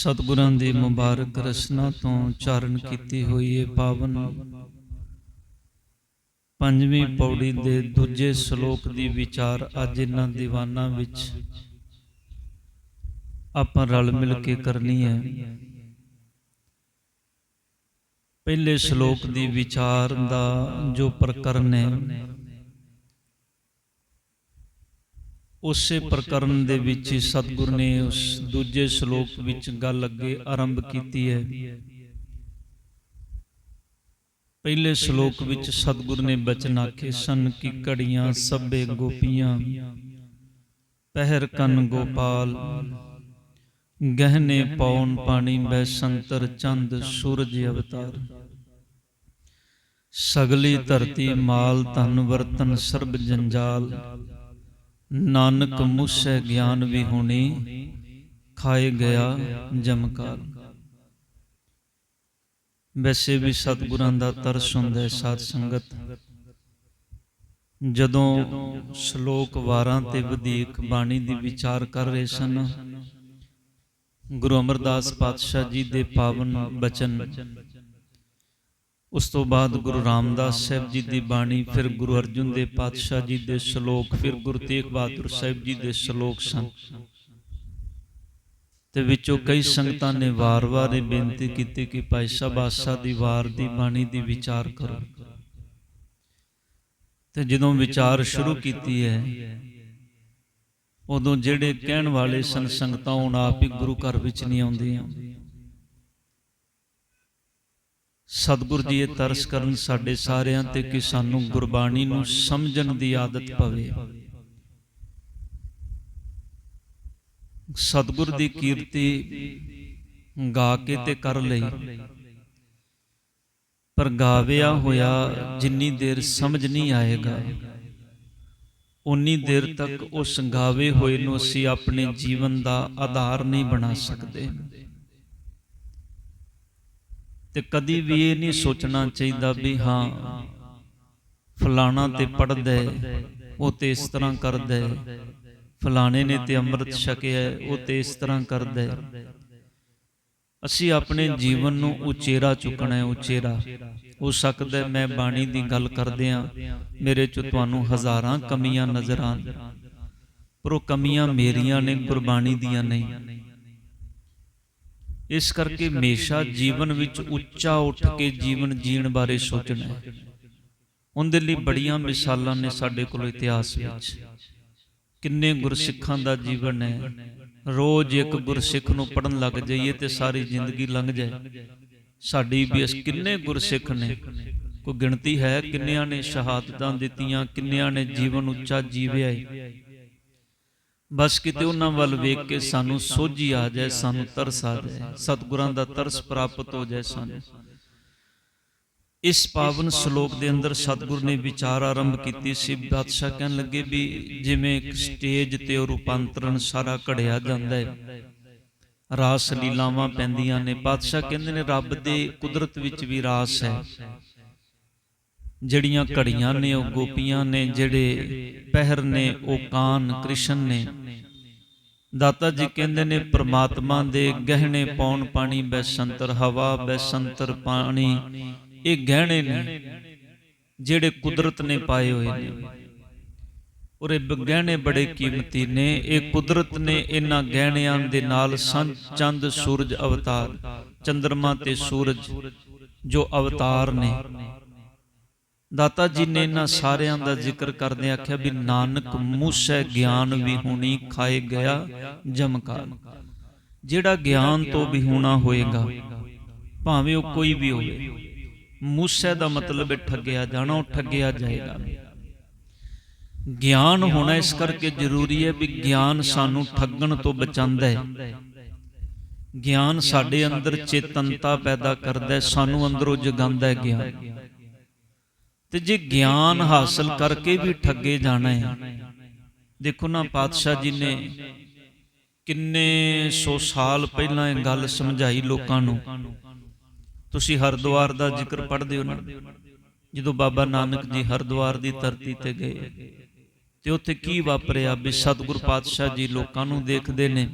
ਸਤਿਗੁਰਾਂ ਦੀ ਮੁਬਾਰਕ ਰਸਨਾ ਤੋਂ ਉਚਾਰਨ ਕੀਤੀ ਹੋਈ ਹੈ ਪਾਵਨ। ਪੰਜਵੀਂ ਪੌੜੀ ਦੇ ਦੂਜੇ ਸ਼ਲੋਕ ਦੀ ਵਿਚਾਰ ਅੱਜ ਇਹਨਾਂ ਦੀਵਾਨਾਂ ਵਿੱਚ ਆਪਾਂ ਰਲ ਮਿਲ ਕੇ ਕਰਨੀ ਹੈ। ਪਹਿਲੇ ਸ਼ਲੋਕ ਦੀ ਵਿਚਾਰ ਦਾ ਜੋ ਪ੍ਰਕਰਨ ਹੈ ਉਸੇ ਪ੍ਰਕਰਨ ਦੇ ਵਿੱਚ ਹੀ ਸਤਿਗੁਰ ਨੇ ਉਸ ਦੂਜੇ ਸ਼ਲੋਕ ਵਿੱਚ ਗੱਲ ਅੱਗੇ ਆਰੰਭ ਕੀਤੀ ਹੈ। ਪਹਿਲੇ ਸ਼ਲੋਕ ਵਿੱਚ ਸਤਿਗੁਰ ਨੇ ਬਚਨ ਆਖੇ ਸਨ ਕਿ ਘੜੀਆਂ ਸਭੇ ਗੋਪੀਆਂ। ਪਹਿਰ ਕੰਨ ਗੋਪਾਲ। ਗਹਿਨੇ ਪੌਣ ਪਾਣੀ ਬੈ ਸੰਤਰ ਚੰਦ ਸੂਰਜ ਅਵਤਾਰ। ਸਗਲੀ ਧਰਤੀ ਮਾਲ ਧਨ ਵਰਤਨ ਸਰਬ ਜੰਜਾਲ। ਨਾਨਕ ਮੁਸੈ ਗਿਆਨ ਵੀ ਹੋਣੀ, ਖਾਏ ਗਿਆ ਜਮਕਾਲ ਵੈਸੇ ਵੀ ਸਤਿਗੁਰਾਂ ਦਾ ਤਰਸ ਹੁੰਦਾ ਹੈ ਸਾਧ ਸੰਗਤ। ਜਦੋਂ ਸ਼ਲੋਕ ਵਾਰਾਂ ਤੇ ਵਧੇਕ ਬਾਣੀ ਦੀ ਵਿਚਾਰ ਕਰ ਰਹੇ ਸਨ, ਗੁਰੂ ਅਮਰਦਾਸ ਪਾਤਸ਼ਾਹ ਜੀ ਦੇ ਪਾਵਨ ਬਚਨ ਉਸ ਤੋਂ ਬਾਅਦ ਗੁਰੂ ਰਾਮਦਾਸ ਸਾਹਿਬ ਜੀ ਦੀ ਬਾਣੀ ਫਿਰ ਗੁਰੂ ਅਰਜੁਨ ਦੇਵ ਪਾਤਸ਼ਾਹ ਜੀ ਦੇ ਸ਼ਲੋਕ ਫਿਰ ਗੁਰੂ ਤੇਗ ਬਹਾਦਰ ਸਾਹਿਬ ਜੀ ਦੇ ਸ਼ਲੋਕ ਸਨ। ਤੇ ਵਿੱਚੋਂ ਕਈ ਸੰਗਤਾਂ ਨੇ ਵਾਰ-ਵਾਰ ਇਹ ਬੇਨਤੀ ਕੀਤੀ ਕਿ ਭਾਈ ਸਾਹਿਬ ਆਸਾ ਦੀ ਵਾਰ ਦੀ ਬਾਣੀ ਦੀ ਵਿਚਾਰ ਕਰੋ। ਤੇ ਜਦੋਂ ਵਿਚਾਰ ਸ਼ੁਰੂ ਕੀਤੀ ਹੈ ਉਦੋਂ ਜਿਹੜੇ ਕਹਿਣ ਵਾਲੇ ਸਨ ਸੰਗਤਾਂ ਹੁਣ ਆਪ ਹੀ ਗੁਰੂ ਘਰ ਵਿੱਚ ਨਹੀਂ ਆਉਂਦੀਆਂ। ਸਤਿਗੁਰ ਜੀ, ਇਹ ਤਰਸ ਕਰਨ ਸਾਡੇ ਸਾਰਿਆਂ ਤੇ ਕਿ ਸਾਨੂੰ ਗੁਰਬਾਣੀ ਨੂੰ ਸਮਝਣ ਦੀ ਆਦਤ ਪਵੇ। ਸਤਿਗੁਰ ਦੀ ਕੀਰਤੀ ਗਾ ਕੇ ਤੇ ਕਰ ਲਈ। ਪਰ ਗਾਵਿਆ ਹੋਇਆ ਜਿੰਨੀ ਦੇਰ ਸਮਝ ਨਹੀਂ ਆਏਗਾ, ਉਨੀ ਦੇਰ ਤੱਕ ਉਸ ਗਾਵੇ ਹੋਏ ਨੂੰ ਅਸੀਂ ਆਪਣੇ ਜੀਵਨ ਦਾ ਆਧਾਰ ਨਹੀਂ ਬਣਾ ਸਕਦੇ। ਤੇ ਕਦੀ ਵੀ ਇਹ ਨਹੀਂ ਸੋਚਣਾ ਚਾਹੀਦਾ ਵੀ ਹਾਂ, ਫਲਾਣਾ ਤੇ ਪੜਦਾ ਉਹ ਤੇ ਇਸ ਤਰ੍ਹਾਂ ਕਰਦਾ ਫਲਾਣੇ ਨੇ ਤੇ ਅੰਮ੍ਰਿਤ ਛਕਿਆ ਉਹ ਤੇ ਇਸ ਤਰ੍ਹਾਂ ਕਰਦਾ ਅਸੀਂ ਆਪਣੇ ਜੀਵਨ ਨੂੰ ਉਚੇਰਾ ਚੁੱਕਣਾ ਹੈ, ਉਚੇਰਾ। ਹੋ ਸਕਦਾ ਮੈਂ ਬਾਣੀ ਦੀ ਗੱਲ ਕਰਦਿਆਂ ਮੇਰੇ ਚ ਤੁਹਾਨੂੰ ਹਜ਼ਾਰਾਂ ਕਮੀਆਂ ਨਜ਼ਰ ਆਣ ਪਰ ਉਹ ਕਮੀਆਂ ਮੇਰੀਆਂ ਨੇ, ਗੁਰਬਾਣੀ ਦੀਆਂ ਨਹੀਂ। ਇਸ ਕਰਕੇ ਹਮੇਸ਼ਾ ਜੀਵਨ ਵਿੱਚ ਉੱਚਾ ਉੱਠ ਕੇ ਜੀਵਨ ਜੀਣ ਬਾਰੇ ਸੋਚਣਾ ਹੈ। ਉਹਦੇ ਲਈ ਬੜੀਆਂ ਮਿਸਾਲਾਂ ਨੇ ਸਾਡੇ ਕੋਲ ਇਤਿਹਾਸ ਵਿੱਚ। ਕਿੰਨੇ ਗੁਰਸਿੱਖਾਂ ਦਾ ਜੀਵਨ ਹੈ। ਰੋਜ਼ ਇੱਕ ਗੁਰਸਿੱਖ ਨੂੰ ਪੜਨ ਲੱਗ ਜਾਈਏ ਤੇ ਸਾਰੀ ਜ਼ਿੰਦਗੀ ਲੰਘ ਜਾਏ। ਸਾਡੀ ਵੀ ਇਸ ਕਿੰਨੇ ਗੁਰਸਿੱਖ ਨੇ। ਕੋਈ ਗਿਣਤੀ ਹੈ ਕਿੰਨਿਆਂ ਨੇ ਸ਼ਹਾਦਤਾਂ ਦਿੱਤੀਆਂ ਕਿੰਨਿਆਂ ਨੇ ਜੀਵਨ ਉੱਚਾ ਜੀਵਿਆ ਹੈ। ਬਸ ਕਿਤੇ ਉਹਨਾਂ ਵੱਲ ਵੇਖ ਕੇ ਸਾਨੂੰ ਸੋਝੀ ਆ ਜਾਏ ਸਾਨੂੰ ਤਰਸ ਆ ਜਾਏ ਸਤਿਗੁਰਾਂ ਦਾ ਤਰਸ ਪ੍ਰਾਪਤ ਹੋ ਜਾਏ ਸਾਨੂੰ। ਇਸ ਪਾਵਨ ਸ਼ਲੋਕ ਦੇ ਅੰਦਰ ਸਤਿਗੁਰ ਨੇ ਵਿਚਾਰ ਆਰੰਭ ਕੀਤੀ ਸੀ ਬਾਦਸ਼ਾਹ ਕਹਿਣ ਲੱਗੇ ਵੀ ਜਿਵੇਂ ਇੱਕ ਸਟੇਜ ਤੇ ਉਹ ਰੂਪਾਂਤਰਣ ਸਾਰਾ ਘੜਿਆ ਜਾਂਦਾ ਹੈ। ਰਾਸ ਲੀਲਾਵਾਂ ਪੈਂਦੀਆਂ ਨੇ ਬਾਦਸ਼ਾਹ ਕਹਿੰਦੇ ਨੇ ਰੱਬ ਦੇ ਕੁਦਰਤ ਵਿੱਚ ਵੀ ਰਾਸ ਹੈ। ਜਿਹੜੀਆਂ ਘੜੀਆਂ ਨੇ ਉਹ ਗੋਪੀਆਂ ਨੇ ਜਿਹੜੇ ਪਹਿਰ ਨੇ ਉਹ ਕਾਨ ਕ੍ਰਿਸ਼ਨ ਨੇ। ਦਾਤਾ ਜੀ ਕਹਿੰਦੇ ਨੇ ਪ੍ਰਮਾਤਮਾ ਦੇ ਗਹਿਣੇ ਪੌਣ ਪਾਣੀ ਬੈਸੰਤਰ ਹਵਾ ਬੈਸੰਤਰ ਪਾਣੀ। ਇਹ ਗਹਿਣੇ ਨੇ ਜਿਹੜੇ ਕੁਦਰਤ ਨੇ ਪਾਏ ਹੋਏ ਨੇ। ਔਰ ਇਹ ਗਹਿਣੇ ਬੜੇ ਕੀਮਤੀ ਨੇ। ਇਹ ਕੁਦਰਤ ਨੇ ਇਹਨਾਂ ਗਹਿਣਿਆਂ ਦੇ ਨਾਲ ਸੰਤ ਚੰਦ ਸੂਰਜ ਅਵਤਾਰ। ਚੰ드ਰਮਾ ਤੇ ਸੂਰਜ ਜੋ ਅਵਤਾਰ ਨੇ। ਦਾਤਾ ਜੀ ਨੇ ਇਹਨਾਂ ਸਾਰਿਆਂ ਦਾ ਜ਼ਿਕਰ ਕਰਦੇ ਆਖਿਆ ਵੀ ਨਾਨਕ ਮੂਸੈ ਗਿਆਨ ਵੀ ਹੁਣੀ ਖਾਏ ਗਿਆ ਜਮਕਾਰ ਜਿਹੜਾ ਗਿਆਨ ਤੋਂ ਵੀ ਹੋਣਾ ਹੋਏਗਾ ਭਾਵੇਂ ਉਹ ਕੋਈ ਵੀ ਹੋਵੇ ਮੂਸੈ ਦਾ ਮਤਲਬ ਹੈ ਠੱਗਿਆ ਜਾਣਾ ਉਹ ਠੱਗਿਆ ਜਾਏਗਾ। ਗਿਆਨ ਹੋਣਾ ਇਸ ਕਰਕੇ ਜ਼ਰੂਰੀ ਹੈ ਵੀ ਗਿਆਨ ਸਾਨੂੰ ਠੱਗਣ ਤੋਂ ਬਚਾਉਂਦਾ ਹੈ। ਗਿਆਨ ਸਾਡੇ ਅੰਦਰ ਚੇਤਨਤਾ ਪੈਦਾ ਕਰਦਾ ਹੈ ਸਾਨੂੰ ਅੰਦਰੋਂ ਜਗਾਉਂਦਾ ਹੈ। ਗਿਆਨ। ਤੇ ਜੇ ਗਿਆਨ ਹਾਸਲ ਕਰਕੇ ਵੀ ਠੱਗੇ ਜਾਣਾ ਹੈ, ਦੇਖੋ ਨਾ ਪਾਤਸ਼ਾਹ ਜੀ ਨੇ ਕਿੰਨੇ ਸੌ ਸਾਲ ਪਹਿਲਾਂ ਇਹ ਗੱਲ ਸਮਝਾਈ ਲੋਕਾਂ ਨੂੰ। ਤੁਸੀਂ ਹਰਦੁਆਰ ਦਾ ਜ਼ਿਕਰ ਪੜ੍ਹਦੇ ਹੋ ਨਾ? ਜਦੋਂ ਬਾਬਾ ਨਾਨਕ ਜੀ ਹਰਦੁਆਰ ਦੀ ਧਰਤੀ ਤੇ ਗਏ, ਤੇ ਉੱਥੇ ਕੀ ਵਾਪਰਿਆ ਵੀ ਸਤਿਗੁਰ ਪਾਤਸ਼ਾਹ ਜੀ ਲੋਕਾਂ ਨੂੰ ਦੇਖਦੇ ਨੇ?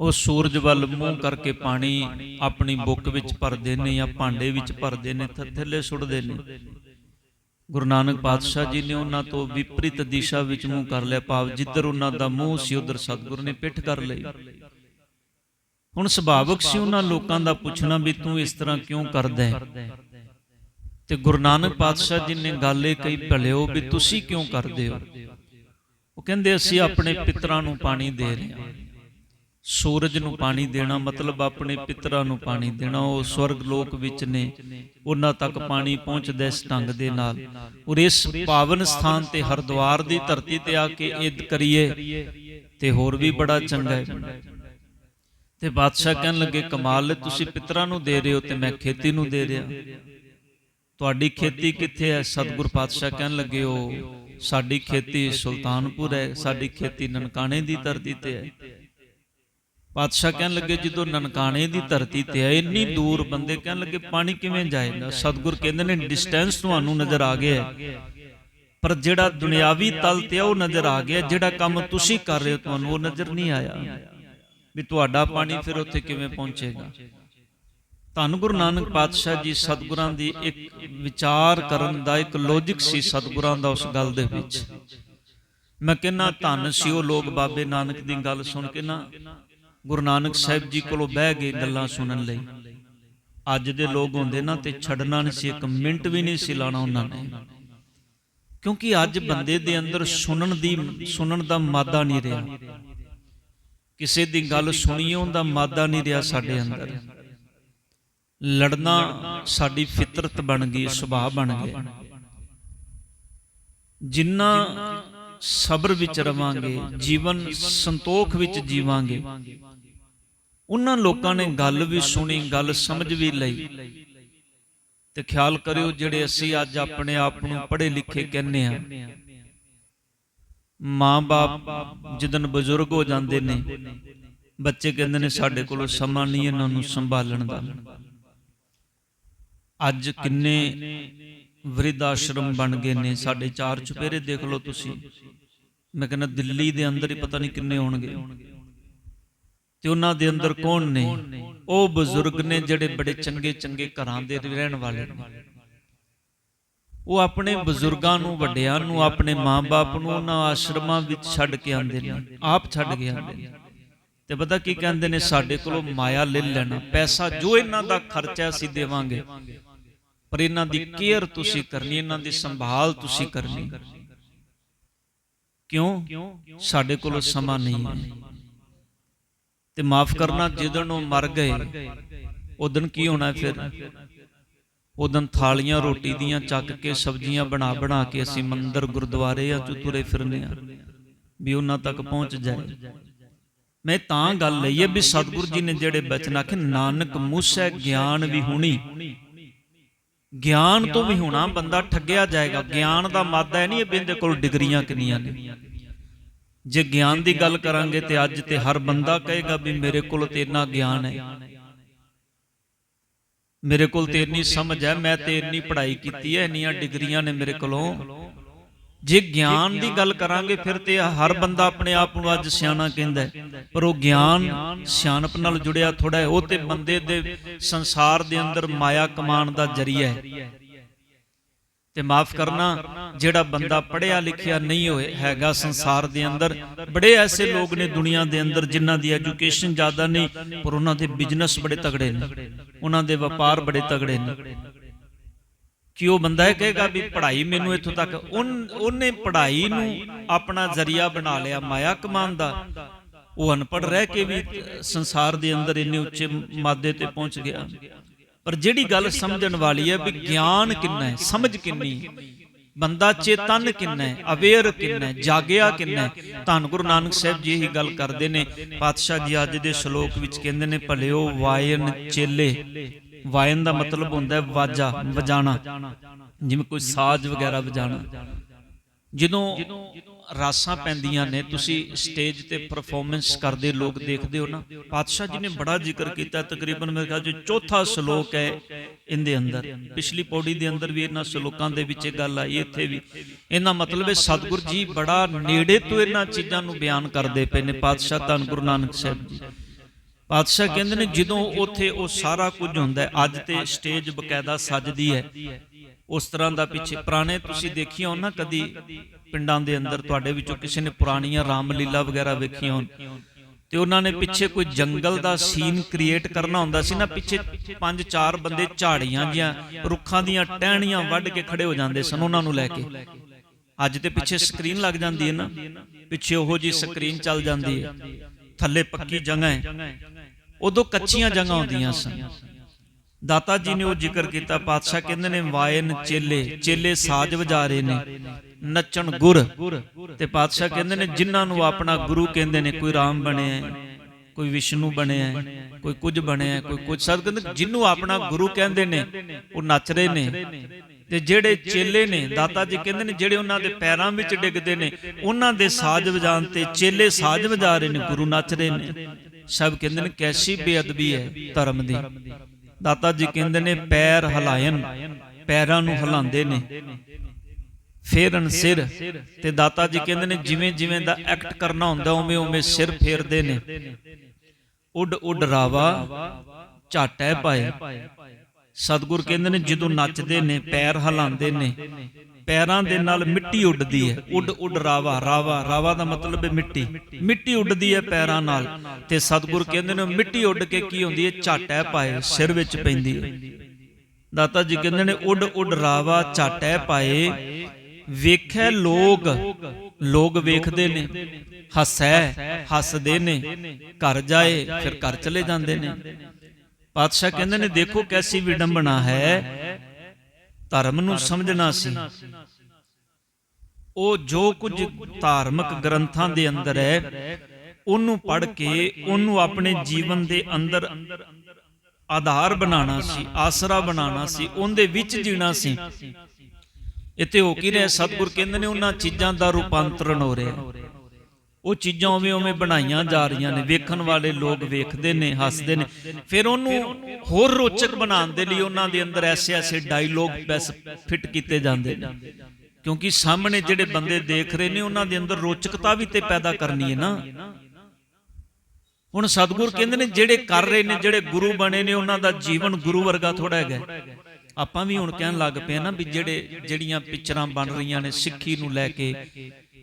ਉਹ ਸੂਰਜ ਵੱਲ ਮੂੰਹ ਕਰਕੇ ਪਾਣੀ ਆਪਣੀ ਬੁੱਕ ਵਿੱਚ ਭਰਦੇ ਨੇ ਜਾਂ ਭਾਂਡੇ ਵਿੱਚ ਭਰਦੇ ਨੇ ਥੱਲੇ ਸੁੱਟਦੇ ਨੇ। ਗੁਰੂ ਨਾਨਕ ਪਾਤਸ਼ਾਹ ਜੀ ਨੇ ਉਹਨਾਂ ਤੋਂ ਵਿਪਰੀਤ ਦਿਸ਼ਾ ਵਿੱਚ ਮੂੰਹ ਕਰ ਲਿਆ, ਭਾਵ ਜਿੱਧਰ ਉਹਨਾਂ ਦਾ ਮੂੰਹ ਸੀ ਉਧਰ ਸਤਿਗੁਰ ਨੇ ਪਿੱਠ ਕਰ ਲਈ। ਹੁਣ ਸੁਭਾਵਕ ਸੀ ਉਹਨਾਂ ਲੋਕਾਂ ਦਾ ਪੁੱਛਣਾ ਵੀ ਤੂੰ ਇਸ ਤਰ੍ਹਾਂ ਕਿਉਂ ਕਰਦਾ ਹੈ? ਤੇ ਗੁਰੂ ਨਾਨਕ ਪਾਤਸ਼ਾਹ ਜੀ ਨੇ ਗੱਲ ਇਹ ਕਹੀ ਭਲਿਓ ਵੀ ਤੁਸੀਂ ਕਿਉਂ ਕਰਦੇ ਹੋ? ਉਹ ਕਹਿੰਦੇ, ਅਸੀਂ ਆਪਣੇ ਪਿਤਰਾਂ ਨੂੰ ਪਾਣੀ ਦੇ ਰਹੇ ਹਾਂ। ਸੂਰਜ ਨੂੰ ਪਾਣੀ ਦੇਣਾ ਮਤਲਬ ਆਪਣੇ ਪਿਤਰਾਂ ਨੂੰ ਪਾਣੀ ਦੇਣਾ। ਉਹ ਸਵਰਗ ਲੋਕ ਵਿੱਚ ਨੇ, ਉਹਨਾਂ ਤੱਕ ਪਾਣੀ ਪਹੁੰਚਦਾ ਇਸ ਢੰਗ ਦੇ ਨਾਲ। ਔਰ ਇਸ ਪਾਵਨ ਸਥਾਨ ਤੇ ਹਰਦੁਆਰ ਦੀ ਧਰਤੀ ਤੇ ਆ ਕੇ ਇਦ ਕਰੀਏ, ਤੇ ਹੋਰ ਵੀ ਬੜਾ ਚੰਗਾ ਹੈ। ਤੇ ਬਾਦਸ਼ਾਹ ਕਹਿਣ ਲੱਗੇ, ਕਮਾਲ, ਤੁਸੀਂ ਪਿਤਰਾਂ ਨੂੰ ਦੇ ਰਹੇ ਹੋ ਤੇ ਮੈਂ ਖੇਤੀ ਨੂੰ ਦੇ ਰਿਹਾ। ਤੁਹਾਡੀ ਖੇਤੀ ਕਿੱਥੇ ਹੈ? ਸਤਿਗੁਰ ਪਾਤਸ਼ਾਹ ਕਹਿਣ ਲੱਗੇ, ਉਹ ਸਾਡੀ ਖੇਤੀ ਸੁਲਤਾਨਪੁਰ ਹੈ, ਸਾਡੀ ਖੇਤੀ ਨਨਕਾਣੇ ਦੀ ਧਰਤੀ ਤੇ ਹੈ। ਪਾਤਸ਼ਾਹ ਕਹਿਣ ਲੱਗੇ ਜਦੋਂ ਨਨਕਾਣੇ ਦੀ ਧਰਤੀ ਤੇ ਆਏ, ਇੰਨੀ ਦੂਰ ਬੰਦੇ ਕਹਿਣ ਲੱਗੇ, ਪਾਣੀ ਕਿਵੇਂ ਜਾਏਗਾ ਸਤਿਗੁਰ ਕਹਿੰਦੇ ਨੇ ਡਿਸਟੈਂਸ ਤੁਹਾਨੂੰ ਨਜ਼ਰ ਆ ਗਿਆ ਪਰ ਜਿਹੜਾ ਦੁਨਿਆਵੀ ਤਲ ਤੇ ਹੈ ਉਹ ਨਜ਼ਰ ਆ ਗਿਆ। ਜਿਹੜਾ ਕੰਮ ਤੁਸੀਂ ਕਰ ਰਹੇ ਹੋ, ਤੁਹਾਨੂੰ ਉਹ ਨਜ਼ਰ ਨਹੀਂ ਆਇਆ। ਵੀ ਤੁਹਾਡਾ ਪਾਣੀ ਫਿਰ ਉੱਥੇ ਕਿਵੇਂ ਪਹੁੰਚੇਗਾ? ਧੰਨ ਗੁਰੂ ਨਾਨਕ ਪਾਤਸ਼ਾਹ ਜੀ ਸਤਿਗੁਰਾਂ ਦੀ ਇੱਕ ਵਿਚਾਰ ਕਰਨ ਦਾ, ਇੱਕ ਲੌਜੀਕ ਸੀ ਸਤਿਗੁਰਾਂ ਦਾ ਉਸ ਗੱਲ ਦੇ ਵਿੱਚ। ਮੈਂ ਕਹਿੰਨਾ ਧੰਨ ਸੀ ਉਹ ਲੋਕ ਬਾਬੇ ਨਾਨਕ ਦੀ ਗੱਲ ਸੁਣ ਕੇ ਨਾ। ਗੁਰੂ ਨਾਨਕ ਸਾਹਿਬ ਜੀ ਕੋਲੋਂ ਬਹਿ ਗਏ ਗੱਲਾਂ ਸੁਣਨ ਲਈ। ਅੱਜ ਦੇ ਲੋਕ ਹੁੰਦੇ ਨਾ ਤੇ ਛੱਡਣਾ ਨਹੀਂ ਸੀ, ਇੱਕ ਮਿੰਟ ਵੀ ਨਹੀਂ ਸੀ ਲਾਣਾ ਉਹਨਾਂ ਨੇ। ਕਿਉਂਕਿ ਅੱਜ ਬੰਦੇ ਦੇ ਅੰਦਰ ਸੁਣਨ ਦੀ, ਸੁਣਨ ਦਾ ਮਾਦਾ ਨਹੀਂ ਰਿਹਾ। ਕਿਸੇ ਦੀ ਗੱਲ ਸੁਣੀਏ, ਉਹਦਾ ਮਾਦਾ ਨਹੀਂ ਰਿਹਾ ਸਾਡੇ ਅੰਦਰ। ਲੜਨਾ ਸਾਡੀ ਫਿਤਰਤ ਬਣ ਗਈ, ਸੁਭਾਅ ਬਣ ਗਿਆ। ਜਿੰਨਾ ਸਬਰ ਵਿੱਚ ਰਵਾਂਗੇ, ਜੀਵਨ ਸੰਤੋਖ ਵਿੱਚ ਜੀਵਾਂਗੇ ਉਹਨਾਂ ਲੋਕਾਂ ਨੇ ਗੱਲ ਵੀ ਸੁਣੀ ਗੱਲ ਸਮਝ ਵੀ ਲਈ। ਤੇ ਖਿਆਲ ਕਰਿਓ ਜਿਹੜੇ ਅਸੀਂ ਅੱਜ ਆਪਣੇ ਆਪ ਨੂੰ ਪੜ੍ਹੇ ਲਿਖੇ ਕਹਿੰਨੇ ਆ ਮਾਂ-ਬਾਪ ਜਦੋਂ ਬਜ਼ੁਰਗ ਹੋ ਜਾਂਦੇ ਨੇ ਬੱਚੇ ਕਹਿੰਦੇ ਨੇ ਸਾਡੇ ਕੋਲ ਸਮਾਂ ਨਹੀਂ ਇਹਨਾਂ ਨੂੰ ਸੰਭਾਲਣ ਦਾ। ਅੱਜ ਕਿੰਨੇ ਵਿਰਧ ਆਸ਼ਰਮ ਬਣ ਗਏ ਨੇ ਸਾਡੇ ਚਾਰ ਚੁਪੇਰੇ ਦੇਖ ਲਓ ਤੁਸੀਂ। ਮੈਂ ਕਹਿੰਦਾ ਦਿੱਲੀ ਦੇ ਅੰਦਰ ਹੀ ਪਤਾ ਨਹੀਂ ਕਿੰਨੇ ਹੋਣਗੇ। ਤੇ ਉਹਨਾਂ ਦੇ ਅੰਦਰ ਕੌਣ ਨੇ? ਉਹ ਬਜ਼ੁਰਗ ਨੇ ਜਿਹੜੇ ਬੜੇ ਚੰਗੇ ਚੰਗੇ ਘਰਾਂ ਦੇ ਰਹਿਣ ਵਾਲੇ ਨੇ। ਉਹ ਆਪਣੇ ਬਜ਼ੁਰਗਾਂ ਨੂੰ ਵੱਡਿਆਂ ਨੂੰ ਆਪਣੇ ਮਾਂ-ਬਾਪ ਨੂੰ ਉਹਨਾਂ ਆਸ਼ਰਮਾਂ ਵਿੱਚ ਛੱਡ ਕੇ ਆਉਂਦੇ ਨੇ ਆਪ ਛੱਡ ਕੇ ਆਉਂਦੇ ਨੇ। ਤੇ ਪਤਾ ਕੀ ਕਹਿੰਦੇ ਨੇ ਸਾਡੇ ਕੋਲੋਂ ਮਾਇਆ ਲੈ ਲੈਣਾ ਪੈਸਾ ਜੋ ਇਹਨਾਂ ਦਾ ਖਰਚਾ ਅਸੀਂ ਦੇਵਾਂਗੇ। ਪਰ ਇਹਨਾਂ ਦੀ ਕੇਅਰ ਤੁਸੀਂ ਕਰਨੀ ਇਹਨਾਂ ਦੀ ਸੰਭਾਲ ਤੁਸੀਂ ਕਰਨੀ। ਕਿਉਂ? ਸਾਡੇ ਕੋਲ ਸਮਾਂ ਨਹੀਂ ਹੈ। ਤੇ ਮਾਫ ਕਰਨਾ ਜਿੱਦਣ ਉਹ ਮਰ ਗਏ ਉਦੋਂ ਕੀ ਹੋਣਾ ਫਿਰ? ਉਦੋਂ ਥਾਲੀਆਂ ਰੋਟੀ ਦੀਆਂ ਚੱਕ ਕੇ ਸਬਜ਼ੀਆਂ ਬਣਾ ਬਣਾ ਕੇ ਅਸੀਂ ਮੰਦਰ ਗੁਰਦੁਆਰੇ ਆ ਤੁਰੇ ਫਿਰਨੇ ਆ ਵੀ ਉਹਨਾਂ ਤੱਕ ਪਹੁੰਚ ਜਾਏ। ਮੈਂ ਤਾਂ ਗੱਲ ਲਈ ਹੈ ਵੀ ਸਤਿਗੁਰੂ ਜੀ ਨੇ ਜਿਹੜੇ ਬਚਨ ਆਖੇ ਨਾਨਕ ਮੂਸੈ ਗਿਆਨ ਵੀ ਹੁਣੀ। ਗਿਆਨ ਤੋਂ ਵੀ ਹੋਣਾ ਬੰਦਾ ਠੱਗਿਆ ਜਾਏਗਾ। ਗਿਆਨ ਦਾ ਮਾਦਾ ਹੈ ਨਹੀਂ ਇਹ ਬਿੰਦੇ ਕੋਲ ਡਿਗਰੀਆਂ ਕਿੰਨੀਆਂ ਨੇ। ਜੇ ਗਿਆਨ ਦੀ ਗੱਲ ਕਰਾਂਗੇ ਤੇ ਅੱਜ ਤੇ ਹਰ ਬੰਦਾ ਕਹੇਗਾ ਵੀ ਮੇਰੇ ਕੋਲ ਤੇ ਇੰਨਾ ਗਿਆਨ ਹੈ। ਮੇਰੇ ਕੋਲ ਤੇ ਇੰਨੀ ਸਮਝ ਹੈ ਮੈਂ ਤੇ ਇੰਨੀ ਪੜ੍ਹਾਈ ਕੀਤੀ ਹੈ ਇੰਨੀਆਂ ਡਿਗਰੀਆਂ ਨੇ ਮੇਰੇ ਕੋਲੋਂ। ਜੇ ਗਿਆਨ ਦੀ ਗੱਲ ਕਰਾਂਗੇ ਫਿਰ ਤੇ ਹਰ ਬੰਦਾ ਆਪਣੇ ਆਪ ਨੂੰ ਅੱਜ ਸਿਆਣਾ ਕਹਿੰਦਾ ਹੈ। ਪਰ ਉਹ ਗਿਆਨ ਸਿਆਣਪ ਨਾਲ ਜੁੜਿਆ ਥੋੜਾ ਹੈ ਉਹ ਤੇ ਬੰਦੇ ਦੇ ਸੰਸਾਰ ਦੇ ਅੰਦਰ ਮਾਇਆ ਕਮਾਣ ਦਾ ਜਰੀਆ ਹੈ। ਤੇ ਮਾਫ ਕਰਨਾ ਜਿਹੜਾ ਬੰਦਾ ਪੜਿਆ ਲਿਖਿਆ ਨਹੀਂ ਹੋਏ ਹੈਗਾ ਸੰਸਾਰ ਦੇ ਅੰਦਰ। ਬੜੇ ਐਸੇ ਲੋਕ ਨੇ ਦੁਨੀਆ ਦੇ ਅੰਦਰ ਜਿਨ੍ਹਾਂ ਦੀ ਐਜੂਕੇਸ਼ਨ ਜ਼ਿਆਦਾ ਨਹੀਂ ਪਰ ਉਹਨਾਂ ਦੇ ਬਿਜ਼ਨਸ ਬੜੇ ਤਗੜੇ ਨੇ। ਉਹਨਾਂ ਦੇ ਵਪਾਰ ਬੜੇ ਤਗੜੇ ਨੇ। ਕਿ ਉਹ ਬੰਦਾ ਇਹ ਕਹੇਗਾ ਵੀ ਪੜ੍ਹਾਈ ਮੈਨੂੰ ਇੱਥੋਂ ਤੱਕ ਉਹਨੇ ਪੜ੍ਹਾਈ ਨੂੰ ਆਪਣਾ ਜ਼ਰੀਆ ਬਣਾ ਲਿਆ ਮਾਇਆ ਕਮਾਉਣ ਦਾ। ਉਹ ਅਨਪੜ੍ਹ ਰਹਿ ਕੇ ਵੀ ਸੰਸਾਰ ਦੇ ਅੰਦਰ ਇੰਨੇ ਉੱਚੇ ਮਾਦੇ ਤੇ ਪਹੁੰਚ ਗਿਆ। ਪਰ ਜਿਹੜੀ ਗੱਲ ਸਮਝਣ ਵਾਲੀ ਹੈ ਵੀ ਗਿਆਨ ਕਿੰਨਾ ਹੈ ਸਮਝ ਕਿੰਨੀ ਬੰਦਾ ਚੇਤਨ ਕਿੰਨਾ ਹੈ ਅਵੇਅਰ ਕਿੰਨਾ ਹੈ ਜਾਗਿਆ ਕਿੰਨਾ ਹੈ? ਧੰਨ ਗੁਰੂ ਨਾਨਕ ਸਾਹਿਬ ਜੀ ਇਹੀ ਗੱਲ ਕਰਦੇ ਨੇ। ਪਾਤਸ਼ਾਹ ਜੀ ਅੱਜ ਦੇ ਸ਼ਲੋਕ ਵਿੱਚ ਕਹਿੰਦੇ ਨੇ ਭਲਿਓ ਵਾਇਨ ਚੇਲੇ ਵਾਇਨ ਦਾ ਮਤਲਬ ਹੁੰਦਾ ਹੈ ਵਾਜਾ ਵਜਾਣਾ। ਜਿਵੇਂ ਕੋਈ ਸਾਜ਼ ਵਗੈਰਾ ਵਜਾਣਾ। ਜਦੋਂ ਰਾਸਾਂ ਪੈਂਦੀਆਂ ਨੇ, ਤੁਸੀਂ ਸਟੇਜ ਤੇ ਪਰਫਾਰਮੈਂਸ ਕਰਦੇ, ਲੋਕ ਦੇਖਦੇ ਹੋ ਨਾ। ਪਾਤਸ਼ਾਹ ਜੀ ਨੇ ਬੜਾ ਜ਼ਿਕਰ ਕੀਤਾ, ਤਕਰੀਬਨ ਮੇਰੇ ਖਿਆਲ ਚ ਚੌਥਾ ਸ਼ਲੋਕ ਹੈ ਇਹਦੇ ਅੰਦਰ। ਪਿਛਲੀ ਪੌੜੀ ਦੇ ਅੰਦਰ ਵੀ ਇਹਨਾਂ ਸ਼ਲੋਕਾਂ ਦੇ ਵਿੱਚ ਇਹ ਗੱਲ ਆਈ, ਇੱਥੇ ਵੀ। ਇਹਨਾਂ ਮਤਲਬ ਹੈ ਸਤਿਗੁਰ ਜੀ ਬੜਾ ਨੇੜੇ ਤੋਂ ਇਹਨਾਂ ਚੀਜ਼ਾਂ ਨੂੰ ਬਿਆਨ ਕਰਦੇ ਪਏ ਨੇ। ਪਾਤਸ਼ਾਹ ਧੰਨ ਗੁਰੂ ਨਾਨਕ ਸਾਹਿਬ ਜੀ। ਪਾਤਸ਼ਾਹ ਕਹਿੰਦੇ ਨੇ ਜਦੋਂ ਉੱਥੇ ਉਹ ਸਾਰਾ ਕੁਝ ਹੁੰਦਾ ਅੱਜ ਤੇ ਸਟੇਜ ਬਕਾਇਦਾ ਸਜਦੀ ਹੈ। ਉਸ ਤਰ੍ਹਾਂ ਦਾ ਪਿੱਛੇ ਪੁਰਾਣੇ ਤੁਸੀਂ ਦੇਖੀਆਂ ਹੋ ਨਾ ਕਦੀ ਪਿੰਡਾਂ ਦੇ ਅੰਦਰ ਤੁਹਾਡੇ ਵਿੱਚੋਂ ਕਿਸੇ ਨੇ ਪੁਰਾਣੀਆਂ ਰਾਮਲੀਲਾ ਵਗੈਰਾ ਵੇਖੀਆਂ ਹੋਣ। ਤੇ ਉਹਨਾਂ ਨੇ ਪਿੱਛੇ ਕੋਈ ਜੰਗਲ ਦਾ ਸੀਨ ਕ੍ਰੀਏਟ ਕਰਨਾ ਹੁੰਦਾ ਸੀ ਨਾ ਪਿੱਛੇ ਪੰਜ ਚਾਰ ਬੰਦੇ ਝਾੜੀਆਂ ਜੀਆਂ ਰੁੱਖਾਂ ਦੀਆਂ ਟਹਿਣੀਆਂ ਵੱਢ ਕੇ ਖੜੇ ਹੋ ਜਾਂਦੇ ਸਨ ਉਹਨਾਂ ਨੂੰ ਲੈ ਕੇ। ਅੱਜ ਤੇ ਪਿੱਛੇ ਸਕਰੀਨ ਲੱਗ ਜਾਂਦੀ ਹੈ ਨਾ। ਪਿੱਛੇ ਉਹੋ ਜੀ ਸਕਰੀਨ ਚੱਲ ਜਾਂਦੀ ਹੈ ਥੱਲੇ ਪੱਕੀ ਜਗ੍ਹਾ ਹੈ ਉਦੋਂ ਕੱਚੀਆਂ ਜਗ੍ਹਾ ਹੁੰਦੀਆਂ ਸਨ। ਦਾਤਾ ਜੀ ਨੇ ਉਹ ਜ਼ਿਕਰ ਕੀਤਾ ਪਾਤਸ਼ਾਹ ਕਹਿੰਦੇ ਨੇ ਵਾਇਨ ਚੇਲੇ ਚੇਲੇ ਸਾਜ ਵਜਾ ਰਹੇ ਨੇ। ਨੱਚਣ ਗੁਰ। ਤੇ ਪਾਤਸ਼ਾਹ ਕਹਿੰਦੇ ਨੇ ਜਿਨ੍ਹਾਂ ਨੂੰ ਆਪਣਾ ਗੁਰੂ ਕਹਿੰਦੇ ਨੇ ਕੋਈ ਰਾਮ ਬਣਿਆ ਕੋਈ ਵਿਸ਼ਨੂੰ ਬਣਿਆ ਕੋਈ ਕੁਝ ਬਣਿਆ ਕੋਈ ਕੁਝ। ਸਦ ਕਹਿੰਦੇ ਜਿਹਨੂੰ ਆਪਣਾ ਗੁਰੂ ਕਹਿੰਦੇ ਨੇ ਉਹ ਨੱਚ ਰਹੇ ਨੇ। ਤੇ ਜਿਹੜੇ ਚੇਲੇ ਨੇ ਦਾਤਾ ਜੀ ਕਹਿੰਦੇ ਨੇ ਜਿਹੜੇ ਉਹਨਾਂ ਦੇ ਪੈਰਾਂ ਵਿੱਚ ਡਿੱਗਦੇ ਨੇ ਉਹਨਾਂ ਦੇ ਸਾਜ ਵਜਾਉਣ ਤੇ ਚੇਲੇ ਸਾਜ ਵਜਾ ਰਹੇ ਨੇ ਗੁਰੂ ਨੱਚ ਰਹੇ ਨੇ। ਸਭ ਕਹਿੰਦੇ ਨੇ ਕੈਸੀ ਬੇਅਦਬੀ ਹੈ ਧਰਮ ਦੀ। ਦਾਤਾ ਜੀ ਕਹਿੰਦੇ ਨੇ ਪੈਰ ਹਲਾਇਨ, ਪੈਰਾਂ ਨੂੰ ਹਿਲਾਉਂਦੇ ਨੇ। ਫੇਰਨ ਸਿਰ, ਤੇ ਦਾਤਾ ਜੀ ਕਹਿੰਦੇ ਨੇ ਜਿਵੇਂ ਜਿਵੇਂ ਦਾ ਐਕਟ ਕਰਨਾ ਹੁੰਦਾ, ਉਵੇਂ ਉਵੇਂ ਸਿਰ ਫੇਰਦੇ ਨੇ। ਉੱਡ ਉੱਡ ਰਾਵਾ, ਝਾਟੈ ਪਾਏ। ਸਤਿਗੁਰ ਕਹਿੰਦੇ ਨੇ ਜਦੋਂ ਨੱਚਦੇ ਨੇ, ਪੈਰ ਹਲਾਉਂਦੇ ਨੇ। ਪੈਰਾਂ ਦੇ ਨਾਲ ਮਿੱਟੀ ਉੱਡਦੀ ਹੈ। ਉੱਡ ਉੱਡ ਰਾਵਾ ਰਾਵਾ ਰਾਵਾ ਦਾ ਮਤਲਬ ਹੈ ਮਿੱਟੀ। ਮਿੱਟੀ ਉੱਡਦੀ ਹੈ ਪੈਰਾਂ ਨਾਲ। ਤੇ ਸਤਿਗੁਰ ਕਹਿੰਦੇ ਨੇ, ਮਿੱਟੀ ਉੱਡ ਕੇ ਕੀ ਹੁੰਦੀ ਹੈ? ਝਾਟੈ ਪਾਏ, ਸਿਰ ਵਿੱਚ ਪੈਂਦੀ ਹੈ। ਦਾਤਾ ਜੀ ਕਹਿੰਦੇ ਨੇ, ਉੱਡ ਉੱਡ ਰਾਵਾ, ਝਾਟੈ ਪਾਏ। ਵੇਖੈ ਲੋਕ ਲੋਗ ਵੇਖਦੇ ਨੇ। ਹੱਸੈ, ਹੱਸਦੇ ਨੇ। ਘਰ ਜਾਏ, ਫਿਰ ਘਰ ਚਲੇ ਜਾਂਦੇ ਨੇ। ਪਾਤਸ਼ਾਹ ਕਹਿੰਦੇ ਨੇ, ਦੇਖੋ ਕੈਸੀ ਵਿਡੰਬਣਾ ਹੈ। ਧਰਮ ਨੂੰ ਸਮਝਣਾ ਸੀ। ਉਹ ਜੋ ਕੁਝ ਧਾਰਮਿਕ ਗ੍ਰੰਥਾਂ ਦੇ ਅੰਦਰ ਹੈ ਉਹਨੂੰ ਪੜ੍ਹ ਕੇ ਉਹਨੂੰ ਆਪਣੇ ਜੀਵਨ ਦੇ ਅੰਦਰ ਆਧਾਰ ਬਣਾਉਣਾ ਸੀ ਆਸਰਾ ਬਣਾਉਣਾ ਸੀ ਉਹਦੇ ਵਿੱਚ ਜੀਣਾ ਸੀ। ਇੱਥੇ ਹੋ ਕੀ ਰਿਹਾ? ਸਤਿਗੁਰ ਕਹਿੰਦੇ ਨੇ ਉਹਨਾਂ ਚੀਜ਼ਾਂ ਦਾ ਰੂਪਾਂਤਰਣ ਹੋ ਰਿਹਾ। ਉਹ ਚੀਜ਼ਾਂ ਉਵੇਂ ਉਵੇਂ ਬਣਾਈਆਂ ਜਾ ਰਹੀਆਂ ਨੇ, ਵੇਖਣ ਵਾਲੇ ਲੋਕ ਵੇਖਦੇ ਨੇ, ਹੱਸਦੇ ਨੇ। ਫਿਰ ਉਹਨੂੰ ਹੋਰ ਰੋਚਕ ਬਣਾਉਣ ਦੇ ਲਈ ਉਹਨਾਂ ਦੇ ਅੰਦਰ ਐਸੇ ਐਸੇ ਡਾਇਲੋਗ ਬਸ ਫਿੱਟ ਕੀਤੇ ਜਾਂਦੇ ਨੇ। ਕਿਉਂਕਿ ਸਾਹਮਣੇ ਜਿਹੜੇ ਬੰਦੇ ਦੇਖ ਰਹੇ ਨੇ, ਉਹਨਾਂ ਦੇ ਅੰਦਰ ਰੋਚਕਤਾ ਵੀ ਤੇ ਪੈਦਾ ਕਰਨੀ ਹੈ ਨਾ। ਹੁਣ ਸਤਿਗੁਰ ਕਹਿੰਦੇ ਨੇ, ਜਿਹੜੇ ਕਰ ਰਹੇ ਨੇ, ਜਿਹੜੇ ਗੁਰੂ ਬਣੇ ਨੇ, ਉਹਨਾਂ ਦਾ ਜੀਵਨ ਗੁਰੂ ਵਰਗਾ ਥੋੜਾ ਹੈਗਾ। ਆਪਾਂ ਵੀ ਹੁਣ ਕਹਿਣ ਲੱਗ ਪਏ ਨਾ ਵੀ ਜਿਹੜੇ, ਜਿਹੜੀਆਂ ਪਿਕਚਰਾਂ ਬਣ ਰਹੀਆਂ ਨੇ ਸਿੱਖੀ ਨੂੰ ਲੈ ਕੇ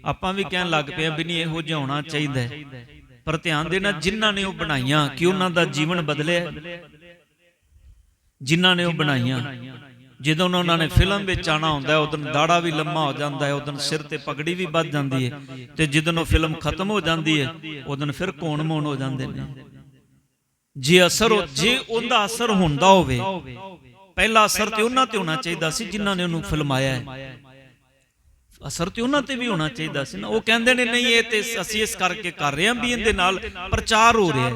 ਆਪਾਂ ਵੀ ਕਹਿਣ ਲੱਗ ਪਏ ਵੀ ਨਹੀਂ ਇਹੋ ਜਿਹਾ ਹੋਣਾ ਚਾਹੀਦਾ ਪਰ ਧਿਆਨ ਦੇਣਾ ਜਿਨ੍ਹਾਂ ਨੇ ਉਹ ਬਣਾਈਆਂ ਕਿ ਉਹਨਾਂ ਦਾ ਜੀਵਨ ਬਦਲਿਆ ਜਿਨ੍ਹਾਂ ਨੇ ਉਹ ਬਣਾਈਆਂ, ਜਦੋਂ ਉਹਨਾਂ ਨੇ ਫਿਲਮ ਵਿੱਚ ਆਣਾ ਹੁੰਦਾ ਉਦੋਂ ਦਾੜਾ ਵੀ ਲੰਮਾ ਹੋ ਜਾਂਦਾ ਹੈ, ਉਦੋਂ ਸਿਰ ਤੇ ਪਗੜੀ ਵੀ ਵੱਧ ਜਾਂਦੀ ਹੈ ਤੇ ਜਦੋਂ ਉਹ ਫਿਲਮ ਖਤਮ ਹੋ ਜਾਂਦੀ ਹੈ, ਉਦੋਂ ਫਿਰ ਕੋਣ ਮੋਣ ਹੋ ਜਾਂਦੇ ਨੇ? ਜੇ ਅਸਰ ਜੇ ਉਹਦਾ ਅਸਰ ਹੁੰਦਾ ਹੋਵੇ, ਪਹਿਲਾ ਅਸਰ ਤੇ ਉਹਨਾਂ ਤੇ ਹੋਣਾ ਚਾਹੀਦਾ ਸੀ ਜਿਨ੍ਹਾਂ ਨੇ ਉਹਨੂੰ ਫਿਲਮਾਇਆ ਹੈ। ਅਸਰ ਤੇ ਉਹਨਾਂ ਤੇ ਵੀ ਹੋਣਾ ਚਾਹੀਦਾ ਸੀ ਨਾ। ਉਹ ਕਹਿੰਦੇ ਨੇ, ਨਹੀਂ, ਇਹ ਤੇ ਅਸੀਂ ਇਸ ਕਰਕੇ ਕਰ ਰਹੇ ਹਾਂ ਵੀ ਇਹਦੇ ਨਾਲ ਪ੍ਰਚਾਰ ਹੋ ਰਿਹਾ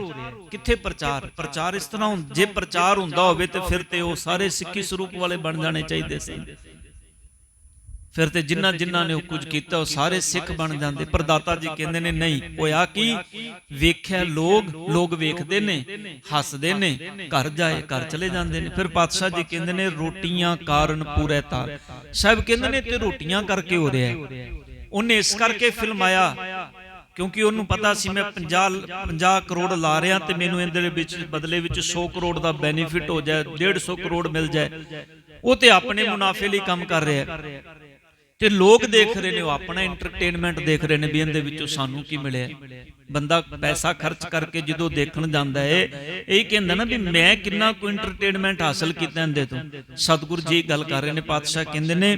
ਕਿੱਥੇ ਪ੍ਰਚਾਰ? ਪ੍ਰਚਾਰ ਇਸ ਤਰ੍ਹਾਂ ਜੇ ਪ੍ਰਚਾਰ ਹੁੰਦਾ ਹੋਵੇ ਤੇ ਫਿਰ ਤੇ ਉਹ ਸਾਰੇ ਸਿੱਖੀ ਸਰੂਪ ਵਾਲੇ ਬਣ ਜਾਣੇ ਚਾਹੀਦੇ ਸੀ। ਫਿਰ ਤੇ ਜਿਨ੍ਹਾਂ ਜਿਨ੍ਹਾਂ ਨੇ ਉਹ ਕੁਝ ਕੀਤਾ ਉਹ ਸਾਰੇ ਸਿੱਖ ਬਣ ਜਾਂਦੇ। ਪਰ ਦਾਤਾ ਜੀ ਕਹਿੰਦੇ ਨੇ ਨਹੀਂ ਹੋਇਆ ਕੀ? ਵੇਖਿਆ ਲੋਗ ਲੋਗ ਵੇਖਦੇ ਨੇ ਹੱਸਦੇ ਨੇ ਘਰ ਜਾਏ ਘਰ ਚਲੇ ਜਾਂਦੇ ਨੇ। ਫਿਰ ਪਾਤਸ਼ਾਹ ਜੀ ਕਹਿੰਦੇ ਨੇ ਰੋਟੀਆਂ ਕਾਰਨ ਪੂਰੇ ਤਾਰ। ਸਾਹਿਬ ਕਹਿੰਦੇ ਨੇ ਤੇ ਰੋਟੀਆਂ ਕਰਕੇ ਹੋ ਰਿਹਾ। ਉਹਨੇ ਇਸ ਕਰਕੇ ਫਿਲਮਾਇਆ ਕਿਉਂਕਿ ਉਹਨੂੰ ਪਤਾ ਸੀ ਮੈਂ 50 50 ਕਰੋੜ ਲਾ ਰਿਹਾ ਤੇ ਮੈਨੂੰ ਇਹਦੇ ਵਿੱਚ ਬਦਲੇ ਵਿੱਚ 100 ਕਰੋੜ ਦਾ ਬੈਨੀਫਿਟ ਹੋ ਜਾਏ 150 ਕਰੋੜ ਮਿਲ ਜਾਏ ਉਹ ਤੇ ਆਪਣੇ ਮੁਨਾਫੇ ਲਈ ਕੰਮ ਕਰ ਰਿਹਾ ਹੈ ਤੇ ਲੋਕ ਦੇਖ ਰਹੇ ਨੇ ਉਹ ਆਪਣਾ ਐਂਟਰਟੇਨਮੈਂਟ ਦੇਖ ਰਹੇ ਨੇ ਵੀ ਇਹਦੇ ਵਿੱਚੋਂ ਸਾਨੂੰ ਕੀ ਮਿਲਿਆ। ਬੰਦਾ ਪੈਸਾ ਖਰਚ ਕਰਕੇ ਜਦੋਂ ਦੇਖਣ ਜਾਂਦਾ ਹੈ ਇਹ ਕਹਿੰਦਾ ਨਾ ਵੀ ਮੈਂ ਕਿੰਨਾ ਕੁ ਐਂਟਰਟੇਨਮੈਂਟ ਹਾਸਲ ਕੀਤਾ ਇਹਦੇ ਤੋਂ? ਸਤਿਗੁਰੂ ਜੀ ਗੱਲ ਕਰ ਰਹੇ ਨੇ ਪਾਤਸ਼ਾਹ ਕਹਿੰਦੇ ਨੇ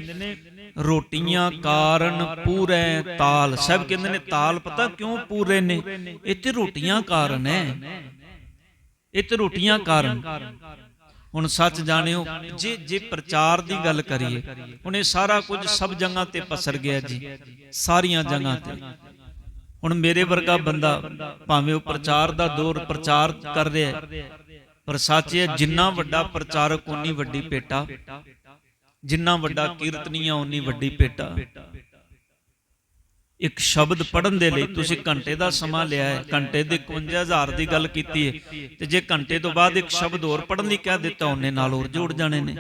ਰੋਟੀਆਂ ਕਾਰਨ ਪੂਰੇ ਤਾਲ। ਸਭ ਕਹਿੰਦੇ ਨੇ ਤਾਲ ਪਤਾ ਕਿਉਂ ਪੂਰੇ ਨੇ? ਇੱਥੇ ਰੋਟੀਆਂ ਕਾਰਨ ਹੈ। ਇੱਥੇ ਰੋਟੀਆਂ ਕਾਰਨ। ਹੁਣ ਸੱਚ ਜਾਣਿਓ, ਜੇ ਜੇ ਪ੍ਰਚਾਰ ਦੀ ਗੱਲ ਕਰੀਏ ਹੁਣ ਸਾਰਾ ਕੁਝ ਸਭ ਜਗ੍ਹਾ ਤੇ ਪਸਰ ਗਿਆ ਜੀ, ਸਾਰੀਆਂ ਜਗ੍ਹਾ ਤੇ। ਹੁਣ ਮੇਰੇ ਵਰਗਾ ਬੰਦਾ ਭਾਵੇਂ ਉਹ ਪ੍ਰਚਾਰ ਦਾ ਦੌਰ ਪ੍ਰਚਾਰ ਕਰ ਰਿਹਾ ਪਰ ਸੱਚ ਇਹ ਜਿੰਨਾ ਵੱਡਾ ਪ੍ਰਚਾਰਕ ਉਨੀ ਵੱਡੀ ਪੇਟਾ, ਜਿੰਨਾ ਵੱਡਾ ਕੀਰਤਨੀਆ ਉਨੀ ਵੱਡੀ ਪੇਟਾ। ਇੱਕ ਸ਼ਬਦ ਪੜਨ ਦੇ ਲਈ ਤੁਸੀਂ ਘੰਟੇ ਦਾ ਸਮਾਂ ਲਿਆ ਹੈ ਘੰਟੇ ਦੇ 51000 ਦੀ ਗੱਲ ਕੀਤੀ ਹੈ। ਤੇ ਜੇ ਘੰਟੇ ਤੋਂ ਬਾਅਦ ਇੱਕ ਸ਼ਬਦ ਹੋਰ ਪੜਨ ਲਈ ਕਹਿ ਦਿੱਤਾ ਉਹਨੇ ਨਾਲ ਹੋਰ ਜੋੜ ਜਾਣੇ ਨੇ।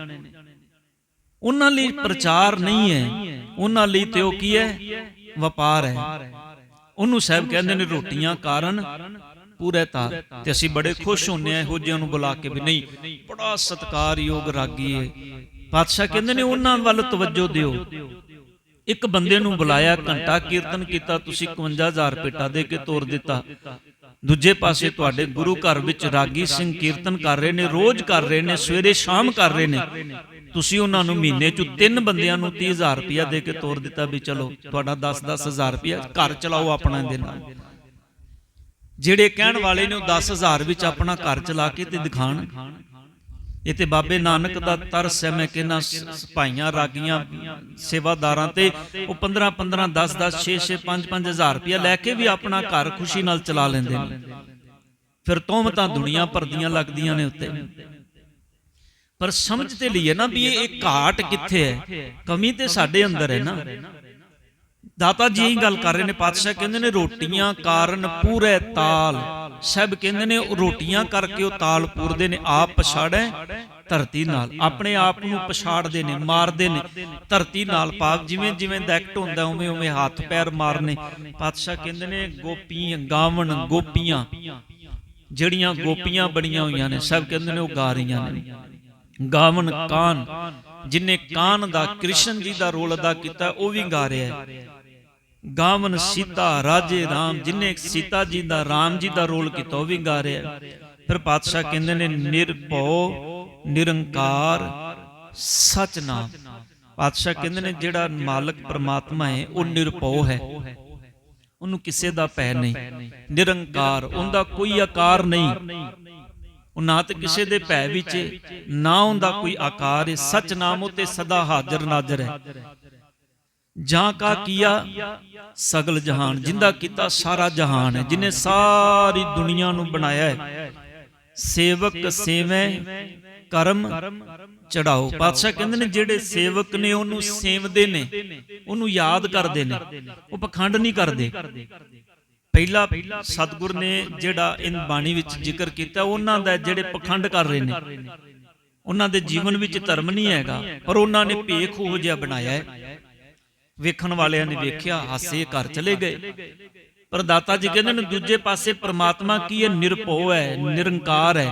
ਉਹਨਾਂ ਲਈ ਪ੍ਰਚਾਰ ਨਹੀਂ ਹੈ। ਉਹਨਾਂ ਲਈ ਤੇ ਉਹ ਕੀ ਹੈ? ਵਪਾਰ ਹੈ। ਉਹਨੂੰ ਸਾਹਿਬ ਕਹਿੰਦੇ ਨੇ ਰੋਟੀਆਂ ਕਾਰਨ ਪੂਰੇ ਤਾਲ ਤੇ। ਅਸੀਂ ਬੜੇ ਖੁਸ਼ ਹੁੰਨੇ ਆ ਇਹੋ ਜਿਹਿਆਂ ਨੂੰ ਬੁਲਾ ਕੇ ਵੀ ਨਹੀਂ। ਬੜਾ ਸਤਿਕਾਰਯੋਗ ਰਾਗੀ ਹੈ। ਪਾਤਸ਼ਾਹ ਕਹਿੰਦੇ ਨੇ ਉਹਨਾਂ ਵੱਲ ਤਵੱਜੋ ਦਿਓ। ਇੱਕ ਬੰਦੇ ਨੂੰ ਬੁਲਾਇਆ ਘੰਟਾ ਕੀਰਤਨ ਕੀਤਾ ਤੁਸੀਂ 51000 ਰੁਪਏ ਦੇ ਕੇ ਤੋਰ ਦਿੱਤਾ। ਦੂਜੇ ਪਾਸੇ ਤੁਹਾਡੇ ਗੁਰੂ ਘਰ ਵਿੱਚ ਰਾਗੀ ਸਿੰਘ ਕੀਰਤਨ ਕਰ ਰਹੇ ਨੇ ਰੋਜ਼ ਕਰ ਰਹੇ ਨੇ ਸਵੇਰੇ ਸ਼ਾਮ ਕਰ ਰਹੇ ਨੇ। ਤੁਸੀਂ ਉਹਨਾਂ ਨੂੰ ਮਹੀਨੇ ਚ ਤਿੰਨ ਬੰਦਿਆਂ ਨੂੰ 30000 ਰੁਪਇਆ ਦੇ ਕੇ ਤੋਰ ਦਿੱਤਾ ਵੀ ਚਲੋ ਤੁਹਾਡਾ 10-10000 ਰੁਪਇਆ ਘਰ ਚਲਾਓ ਆਪਣਾ ਦੇ ਨਾਲ ਜਿਹੜੇ ਕਹਿਣ ਵਾਲੇ ਨੇ ਉਹ 10000 ਵਿੱਚ ਆਪਣਾ ਘਰ ਚਲਾ ਕੇ ਤੇ ਦਿਖਾਣ। ਇਹ ਤੇ ਬਾਬੇ ਨਾਨਕ ਦਾ ਤਰਸ ਹੈ, ਮੈਂ ਕਹਿੰਦਾ ਭਾਈਆਂ ਰਾਗੀਆਂ ਸੇਵਾਦਾਰਾਂ ਤੇ ਉਹ 15 15 10 10 6 6 5 5000 ਰੁਪਇਆ ਲੈ ਕੇ ਵੀ ਆਪਣਾ ਘਰ ਖੁਸ਼ੀ ਨਾਲ ਚਲਾ ਲੈਂਦੇ ਨੇ। ਫਿਰ ਤੋਮਤਾਂ ਦੁਨੀਆ ਪਰਦੀਆਂ ਲੱਗਦੀਆਂ ਨੇ ਉੱਤੇ। ਪਰ ਸਮਝ ਤੇ ਲਈਏ ਨਾ ਵੀ ਇਹ ਘਾਟ ਕਿੱਥੇ ਹੈ? ਕਮੀ ਤੇ ਸਾਡੇ ਅੰਦਰ ਹੈ ਨਾ। ਦਾਤਾ ਜੀ ਇਹ ਗੱਲ ਕਰ ਰਹੇ ਨੇ, ਪਾਤਸ਼ਾਹ ਕਹਿੰਦੇ ਨੇ ਰੋਟੀਆਂ ਕਾਰਨ ਪੂਰੇ ਤਾਲ। ਸਭ ਕਹਿੰਦੇ ਨੇ, ਉਹ ਰੋਟੀਆਂ ਕਰਕੇ ਉਹ ਤਾਲ ਪੂਰਦੇ ਨੇ, ਆਪ ਪਛਾੜੈ, ਧਰਤੀ ਨਾਲ। ਆਪਣੇ ਆਪ ਨੂੰ ਪਛਾੜਦੇ ਨੇ, ਮਾਰਦੇ ਨੇ। ਧਰਤੀ ਨਾਲ ਪਾਪ ਜਿਵੇਂ ਜਿਵੇਂ ਦੈਕਟ ਹੁੰਦਾ, ਉਵੇਂ ਉਵੇਂ ਹੱਥ ਪੈਰ ਮਾਰਨੇ। ਪਾਤਸ਼ਾਹ ਕਹਿੰਦੇ ਨੇ, ਗੋਪੀਆਂ, ਗਾਵਣ ਗੋਪੀਆਂ, ਜਿਹੜੀਆਂ ਗੋਪੀਆਂ ਬਣੀਆਂ ਹੋਈਆਂ ਨੇ, ਸਭ ਕਹਿੰਦੇ ਨੇ ਉਹ ਗਾ ਰਹੀਆਂ ਨੇ। ਗਾਵਨ ਕਾਨ, ਜਿਨੇ ਕਾਨ ਦਾ, ਕ੍ਰਿਸ਼ਨ ਜੀ ਦਾ ਰੋਲ ਅਦਾ ਕੀਤਾ, ਉਹ ਵੀ ਗਾ ਰਿਹਾ ਹੈ। ਗਾਵਨ ਸੀਤਾ ਰਾਜੇ RAM ਜਿਨੇ ਸੀਤਾ ਜੀ ਦਾ RAM ਜੀ ਦਾ ਰੋਲ ਕੀਤਾ ਉਹ ਵੀ ਗਾ ਰਿਹਾ। ਫਿਰ ਪਾਤਸ਼ਾਹ ਕਹਿੰਦੇ ਨੇ ਨਿਰਭਉ ਨਿਰੰਕਾਰ ਸਚ ਨਾਮ ਪਾਤਸ਼ਾਹ ਕਹਿੰਦੇ ਨੇ ਜਿਹੜਾ ਮਾਲਕ ਪ੍ਰਮਾਤਮਾ ਹੈ ਉਹ ਨਿਰਭਉ ਹੈ। ਉਹਨੂੰ ਕਿਸੇ ਦਾ ਭੈ ਨਹੀਂ। ਨਿਰੰਕਾਰ ਉਹਦਾ ਕੋਈ ਆਕਾਰ ਨਹੀਂ। ਉਹ ਨਾ ਤੇ ਕਿਸੇ ਦੇ ਭੈ ਵਿੱਚ ਨਾ ਉਹਦਾ ਕੋਈ ਆਕਾਰ ਹੈ। ਸਚ ਨਾਮ ਉਤੇ ਸਦਾ ਹਾਜ਼ਰ ਨਾਜ਼ਰ ਹੈ। ਜਾਂ ਕਾ ਕੀਆ ਸਗਲ ਜਹਾਨ ਜਿੰਦਾ ਕੀਤਾ ਸਾਰਾ ਜਹਾਨ ਹੈ ਜਿਨੇ ਸਾਰੀ ਦੁਨੀਆ ਨੂੰ ਬਣਾਇਆ ਹੈ। ਸੇਵਕ ਸੇਵੈ ਕਰਮ ਚੜਾਓ। ਪਾਤਸ਼ਾਹ ਕਹਿੰਦੇ ਨੇ ਜਿਹੜੇ ਸੇਵਕ ਨੇ ਉਹਨੂੰ ਸੇਵਦੇ ਨੇ ਉਹਨੂੰ ਯਾਦ ਕਰਦੇ ਨੇ। ਉਹ ਪਖੰਡ ਨਹੀਂ ਕਰਦੇ। ਪਹਿਲਾ ਸਤਿਗੁਰ ਨੇ ਜਿਹੜਾ ਇਨ ਬਾਣੀ ਵਿੱਚ ਜ਼ਿਕਰ ਕੀਤਾ ਉਹਨਾਂ ਦਾ ਜਿਹੜੇ ਪਖੰਡ ਕਰ ਰਹੇ ਨੇ। ਉਹਨਾਂ ਦੇ ਜੀਵਨ ਵਿੱਚ ਧਰਮ ਨਹੀਂ ਹੈਗਾ ਪਰ ਉਹਨਾਂ ਨੇ ਭੇਖ ਉਹ ਜਿਹਾ ਬਣਾਇਆ ਹੈ। ਵੇਖਣ ਵਾਲਿਆਂ ਨੇ ਵੇਖਿਆ, ਹਾਸੇ ਘਰ ਚਲੇ ਗਏ। ਪਰ ਦਾਤਾ ਜੀ ਕਹਿੰਦੇ ਨੇ, ਦੂਜੇ ਪਾਸੇ ਪ੍ਰਮਾਤਮਾ ਕੀ ਹੈ? ਨਿਰਭਉ ਹੈ, ਨਿਰੰਕਾਰ ਹੈ।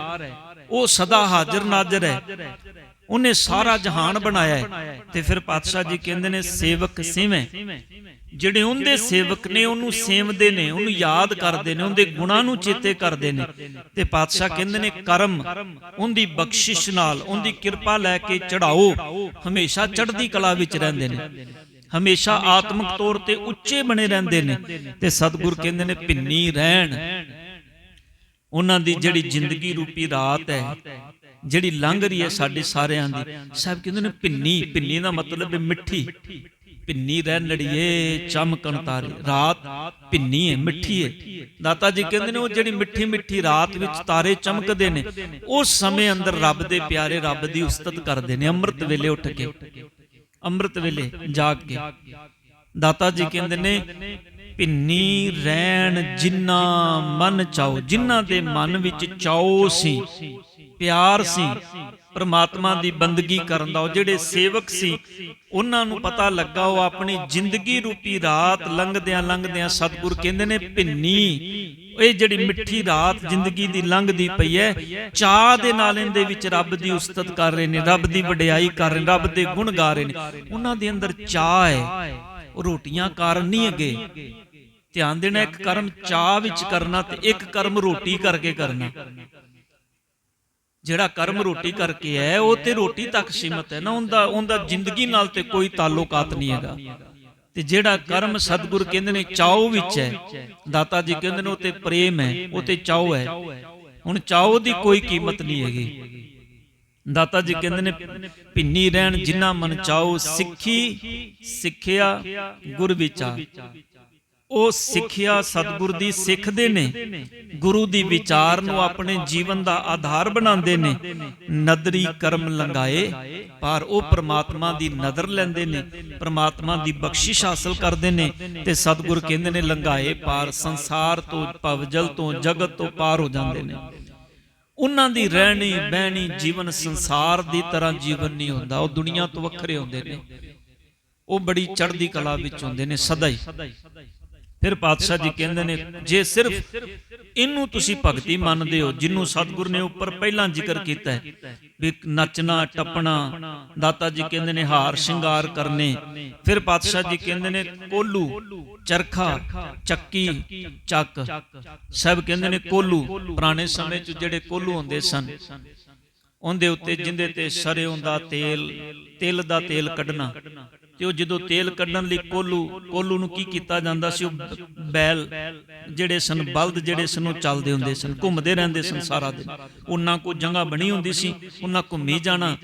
ਉਹ ਸਦਾ ਹਾਜ਼ਰ ਨਾਜ਼ਰ ਹੈ। ਉਹਨੇ ਸਾਰਾ ਜਹਾਨ ਬਣਾਇਆ ਤੇ ਫਿਰ ਪਾਤਸ਼ਾਹ ਜੀ ਕਹਿੰਦੇ ਨੇ, ਸੇਵਕ ਸੇਵੇਂ। ਜਿਹੜੇ ਉਹਦੇ ਸੇਵਕ ਨੇ, ਉਹਨੂੰ ਸੇਵਦੇ ਨੇ, ਉਹਨੂੰ ਯਾਦ ਕਰਦੇ ਨੇ, ਉਹਦੇ ਗੁਣਾਂ ਨੂੰ ਚੇਤੇ ਕਰਦੇ ਨੇ। ਤੇ ਪਾਤਸ਼ਾਹ ਕਹਿੰਦੇ ਨੇ, ਕਰਮ, ਉਹਦੀ ਬਖਸ਼ਿਸ਼ ਨਾਲ, ਉਹਦੀ ਕਿਰਪਾ ਲੈ ਕੇ ਚੜਾਓ। ਹਮੇਸ਼ਾ ਚੜ੍ਹਦੀ ਕਲਾ ਵਿੱਚ ਰਹਿੰਦੇ ਨੇ। ਹਮੇਸ਼ਾ ਆਤਮਿਕ ਤੌਰ ਤੇ ਉੱਚੇ ਬਣੇ ਰਹਿੰਦੇ ਨੇ ਤੇ ਸਤਿਗੁਰ ਕਹਿੰਦੇ ਨੇ ਭਿੰਨੀ ਰਹਿਣ। ਉਹਨਾਂ ਦੀ ਜਿਹੜੀ ਜ਼ਿੰਦਗੀ ਰੂਪੀ ਰਾਤ ਹੈ, ਜਿਹੜੀ ਲੰਘ ਰਹੀ ਹੈ ਸਾਡੇ ਸਾਰਿਆਂ ਦੀ ਸਭ ਕਹਿੰਦੇ ਨੇ ਭਿੰਨੀ ਭਿੰਨੀ ਦਾ ਮਤਲਬ ਹੈ ਮਿੱਠੀ। ਭਿੰਨੀ ਰਹਿ ਲੜੀਏ ਚਮਕਣ ਤਾਰੇ ਰਾਤ ਭਿੰਨੀ ਹੈ, ਮਿੱਠੀ ਹੈ। ਦਾਤਾ ਜੀ ਕਹਿੰਦੇ ਨੇ ਉਹ ਜਿਹੜੀ ਮਿੱਠੀ ਮਿੱਠੀ ਰਾਤ ਵਿੱਚ ਤਾਰੇ ਚਮਕਦੇ ਨੇ ਉਸ ਸਮੇਂ ਅੰਦਰ ਰੱਬ ਦੇ ਪਿਆਰੇ ਰੱਬ ਦੀ ਉਸਤਤ ਕਰਦੇ ਨੇ, ਅੰਮ੍ਰਿਤ ਵੇਲੇ ਉੱਠ ਕੇ। ਅੰਮ੍ਰਿਤ ਵੇਲੇ ਜਾਗ ਕੇ। ਦਾਤਾ ਜੀ ਕਹਿੰਦੇ ਨੇ ਭਿੰਨੀ ਰਹਿਣ ਜਿੰਨਾ ਮਨ ਚਾਓ ਜਿਨ੍ਹਾਂ ਦੇ ਮਨ ਵਿੱਚ ਚਾਓ ਸੀ। ਪਿਆਰ ਸੀ। ਪ੍ਰਮਾਤਮਾ ਦੀ ਬੰਦਗੀ ਕਰਨ ਦਾ ਉਹ ਜਿਹੜੇ ਸੇਵਕ ਸੀ ਉਹਨਾਂ ਨੂੰ ਪਤਾ ਲੱਗਾ ਉਹ ਆਪਣੀ ਜ਼ਿੰਦਗੀ ਰੂਪੀ ਰਾਤ ਲੰਘਦਿਆਂ ਲੰਘਦਿਆਂ ਸਤਿਗੁਰ ਕਹਿੰਦੇ ਨੇ ਭਿੰਨੀ ਇਹ ਜਿਹੜੀ ਮਿੱਠੀ ਰਾਤ ਜ਼ਿੰਦਗੀ ਦੀ ਲੰਘਦੀ ਪਈ ਹੈ ਚਾਹ ਦੇ ਨਾਲ ਇਹਦੇ ਵਿੱਚ ਰੱਬ ਦੀ ਉਸਤਤ ਕਰ ਰਹੇ ਨੇ ਰੱਬ ਦੀ ਵਡਿਆਈ ਕਰ ਰਹੇ ਰੱਬ ਦੇ ਗੁਣ ਗਾ ਰਹੇ ਨੇ। ਉਹਨਾਂ ਦੇ ਅੰਦਰ ਚਾਹ ਹੈ ਉਹ ਰੋਟੀਆਂ ਕਾਰਨ ਨਹੀਂ ਅੱਗੇ। ਧਿਆਨ ਦੇਣਾ ਇੱਕ ਕਰਮ ਚਾਹ ਵਿੱਚ ਕਰਨਾ ਤੇ ਇੱਕ ਕਰਮ ਰੋਟੀ ਕਰਕੇ ਕਰਨਾ। ਜਿਹੜਾ ਕਰਮ ਰੋਟੀ ਕਰਕੇ ਹੈ ਉਹ ਤੇ ਰੋਟੀ ਤੱਕ ਸੀਮਤ ਹੈ। ਨਾ ਉਹਦਾ ਉਹਦਾ ਜ਼ਿੰਦਗੀ ਨਾਲ ਤੇ ਕੋਈ ਤਾਲੁਕਾਤ ਨਹੀਂ ਹੈਗਾ। ਤੇ ਜਿਹੜਾ ਕਰਮ ਸਤਿਗੁਰ ਕਹਿੰਦੇ ਨੇ ਚਾਉ ਵਿੱਚ ਹੈ। ਦਾਤਾ ਜੀ ਕਹਿੰਦੇ ਨੇ, ਉਹ ਤੇ ਪ੍ਰੇਮ ਹੈ, ਉਹ ਤੇ ਚਾਉ ਹੈ। ਹੁਣ ਚਾਉ ਦੀ ਕੋਈ ਕੀਮਤ ਨਹੀਂ ਹੈਗੀ। ਦਾਤਾ ਜੀ ਕਹਿੰਦੇ ਨੇ, ਭਿੰਨੀ ਰਹਿਣ ਜਿਨ੍ਹਾਂ ਮਨ ਚਾਉ ਸਿੱਖੀ ਸਿੱਖਿਆ ਗੁਰ ਵਿਚਾਰ ਉਹ ਸਿੱਖਿਆ ਸਤਿਗੁਰ ਦੀ ਸਿੱਖਦੇ ਨੇ, ਗੁਰੂ ਦੀ ਵਿਚਾਰ ਨੂੰ ਆਪਣੇ ਜੀਵਨ ਦਾ ਆਧਾਰ ਬਣਾਉਂਦੇ ਨੇ, ਨਦਰੀ ਕਰਮ ਲੰਗਾਏ ਪਰ ਉਹ ਪ੍ਰਮਾਤਮਾ ਦੀ ਨਦਰ ਲੈਂਦੇ ਨੇ, ਪ੍ਰਮਾਤਮਾ ਦੀ ਬਖਸ਼ਿਸ਼ ਹਾਸਲ ਕਰਦੇ ਨੇ ਤੇ ਸਤਿਗੁਰ ਕਹਿੰਦੇ ਨੇ ਲੰਗਾਏ ਪਾਰ ਸੰਸਾਰ ਤੋਂ ਪਵਜਲ ਤੋਂ ਜਗਤ ਤੋਂ ਪਾਰ ਹੋ ਜਾਂਦੇ ਨੇ। ਉਹਨਾਂ ਦੀ ਰਹਿਣੀ ਬਹਿਣੀ ਜੀਵਨ ਸੰਸਾਰ ਦੀ ਤਰ੍ਹਾਂ ਜੀਵਨ ਨਹੀਂ ਹੁੰਦਾ, ਉਹ ਦੁਨੀਆ ਤੋਂ ਵੱਖਰੇ ਹੁੰਦੇ ਨੇ। ਉਹ ਬੜੀ ਚੜ੍ਹਦੀ ਕਲਾ ਵਿੱਚ ਹੁੰਦੇ ਨੇ, ਸਦਾ ਹੀ। ਫਿਰ ਪਾਤਸ਼ਾਹ ਜੀ ਕਹਿੰਦੇ ਨੇ ਜੇ ਸਿਰਫ ਇਹਨੂੰ ਤੁਸੀਂ ਭਗਤੀ ਮੰਨਦੇ ਹੋ ਜਿਹਨੂੰ ਸਤਿਗੁਰ ਨੇ ਉੱਪਰ ਪਹਿਲਾਂ ਜ਼ਿਕਰ ਕੀਤਾ ਹੈ ਵੀ ਨੱਚਣਾ ਟੱਪਣਾ ਦਾਤਾ ਜੀ ਕਹਿੰਦੇ ਨੇ ਹਾਰ ਸ਼ਿੰਗਾਰ ਕਰਨੇ। ਫਿਰ ਪਾਤਸ਼ਾਹ ਜੀ ਕਹਿੰਦੇ ਨੇ ਕੋਲੂ ਚਰਖਾ ਚੱਕੀ ਚੱਕ ਸਭ ਕਹਿੰਦੇ ਨੇ ਕੋਲੂ। ਪੁਰਾਣੇ ਸਮੇਂ 'ਚ ਜਿਹੜੇ ਕੋਲੂ ਹੁੰਦੇ ਸਨ ਉਹਦੇ ਉੱਤੇ ਜਿੰਦੇ ਤੇ ਸਰੋਂ ਦਾ ਤੇਲ ਤਿਲ ਦਾ ਤੇਲ ਕੱਢਣਾ। ਤੇ ਉਹ ਜਦੋਂ ਤੇਲ ਕੱਢਣ ਲਈ ਕੋਲੂ ਕੋਲੂ ਨੂੰ ਕੀ ਕੀਤਾ ਜਾਂਦਾ ਸੀ ਉਹ ਬੈਲ ਜਿਹੜੇ ਸਨ ਬਲਦ ਜਿਹੜੇ ਸਨ ਉਹ ਚੱਲਦੇ ਹੁੰਦੇ ਸਨ ਘੁੰਮਦੇ ਰਹਿੰਦੇ ਸਨ ਸਾਰਾ ਦਿਨ। ਉਹਨਾਂ ਕੋ ਜਗ੍ਹਾ ਬਣੀ ਹੁੰਦੀ ਸੀ ਉਹਨਾਂ ਘੁੰਮੀ ਜਾਣਾ।